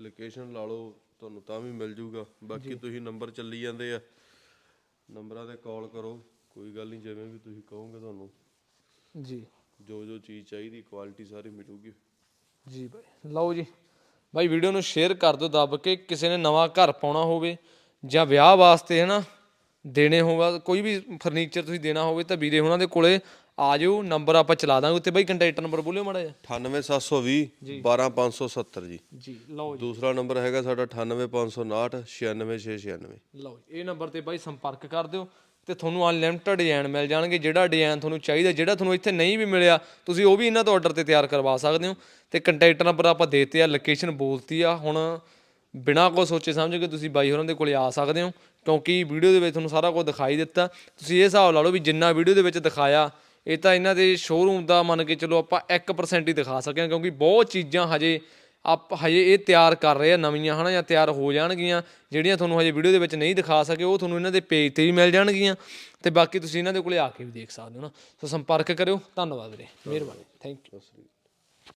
ਲੋਕੇਸ਼ਨ ਲਾ ਲਓ ਤੁਹਾਨੂੰ ਤਾਂ ਵੀ ਮਿਲ ਜੂਗਾ। ਬਾਕੀ ਤੁਸੀਂ ਨੰਬਰ ਚੱਲੀ ਜਾਂਦੇ ਆ। ਨੰਬਰਾਂ ਤੇ ਕਾਲ ਕਰੋ ਕੋਈ ਗੱਲ ਨਹੀਂ ਜਿਵੇਂ ਵੀ ਤੁਸੀਂ ਕਹੋਗੇ ਤੁਹਾਨੂੰ। ਜੀ। ਜੋ ਜੋ ਚੀਜ਼ ਚਾਹੀਦੀ ਕੁਆਲਿਟੀ ਸਾਰੀ ਮਿਲੂਗੀ। ਜੀ ਬਾਈ ਲਓ ਜੀ। ਬਾਈ ਵੀਡੀਓ ਨੂੰ ਸ਼ੇਅਰ ਕਰ ਦਿਓ ਦੱਬ ਕੇ। ਕਿਸੇ ਨੇ ਨਵਾਂ ਘਰ ਪਾਉਣਾ ਹੋਵੇ ਜਾਂ ਵਿਆਹ ਵਾਸਤੇ ਹੈ ਨਾ ਦੇਣੇ ਹੋਗਾ ਕੋਈ ਵੀ ਫਰਨੀਚਰ ਤੁਸੀਂ ਦੇਣਾ ਹੋਵੇ ਤਾਂ ਵੀਰੇ ਉਹਨਾਂ ਦੇ ਕੋਲੇ ਆ ਜਾਓ ਨੰਬਰ ਆਪਾਂ ਚਲਾ ਦਾਂਗੇ ਉੱਤੇ। ਬਾਈ ਕੰਟੈਕਟ ਨੰਬਰ ਬੋਲਿਓ ਮਾੜਾ ਜਿਹਾ। 98720 12570 ਜੀ। ਜੀ। ਲਓ ਜੀ। ਦੂਸਰਾ ਨੰਬਰ ਹੈਗਾ ਸਾਡਾ 98559 96696 ਲਓ ਜੀ ਇਹ ਨੰਬਰ ਤੇ ਬਾਈ ਸੰਪਰਕ ਕਰ ਦਿਓ ਤੇ ਤੁਹਾਨੂੰ ਅਨਲਿਮਟਿਡ ਡਿਜ਼ਾਈਨ ਮਿਲ ਜਾਣਗੇ। ਜਿਹੜਾ ਡਿਜ਼ਾਈਨ ਤੁਹਾਨੂੰ ਚਾਹੀਦਾ ਜਿਹੜਾ ਤੁਹਾਨੂੰ ਇੱਥੇ ਨਹੀਂ ਵੀ ਮਿਲਿਆ ਤੁਸੀਂ ਉਹ ਵੀ ਇਹਨਾਂ ਤੋਂ ਆਰਡਰ ਤੇ ਤਿਆਰ ਕਰਵਾ ਸਕਦੇ ਹੋ। ਤੇ ਕੰਟੈਕਟ ਨੰਬਰ ਆਪਾਂ ਦੇਤੇ ਆ ਲੋਕੇਸ਼ਨ ਬੋਲਤੀ ਆ। ਹੁਣ ਬਿਨਾਂ ਕੋ ਸੋਚੇ ਸਮਝ ਕੇ ਤੁਸੀਂ ਬਾਈ ਹੋਰਾਂ ਦੇ ਕੋਲੇ ਆ ਸਕਦੇ ਹੋ। ਕਿਉਂਕਿ ਵੀਡੀਓ ਦੇ ਵਿੱਚ ਤੁਹਾਨੂੰ ਸਾਰਾ ਕੁਝ ਦਿਖਾਈ ਦਿੱਤਾ। ਤੁਸੀਂ ਇਹ ਹਿਸਾਬ ਲਾ ਲਓ ਵੀ ਜਿੰਨਾ ਵੀਡੀਓ ਦੇ ਵਿੱਚ ਦਿਖਾਇਆ, ਇਹ ਤਾਂ ਇਹਨਾਂ ਦੇ ਸ਼ੋਰੂਮ ਦਾ ਮੰਨ ਕੇ ਚਲੋ ਆਪਾਂ 1% ਹੀ ਦਿਖਾ ਸਕੇ ਹਾਂ ਕਿਉਂਕਿ ਬਹੁਤ ਚੀਜ਼ਾਂ ਹਜੇ ਆਪ ਹਜੇ ਇਹ ਤਿਆਰ ਕਰ ਰਹੇ ਆ ਨਵੀਆਂ, ਹਨਾ, ਜਾਂ ਤਿਆਰ ਹੋ ਜਾਣਗੀਆਂ। ਜਿਹੜੀਆਂ ਤੁਹਾਨੂੰ ਹਜੇ ਵੀਡੀਓ ਦੇ ਵਿੱਚ ਨਹੀਂ ਦਿਖਾ ਸਕੇ, ਉਹ ਤੁਹਾਨੂੰ ਇਹਨਾਂ ਦੇ ਪੇਜ ਤੇ ਵੀ ਮਿਲ ਜਾਣਗੀਆਂ। ਤੇ ਬਾਕੀ ਤੁਸੀਂ ਇਹਨਾਂ ਦੇ ਕੋਲੇ ਆ ਕੇ ਵੀ ਦੇਖ ਸਕਦੇ ਹੋ ਨਾ। ਸੋ ਸੰਪਰਕ ਕਰਿਓ। ਧੰਨਵਾਦ ਵੀਰੇ। ਮਿਹਰਬਾਨੀ। Thank you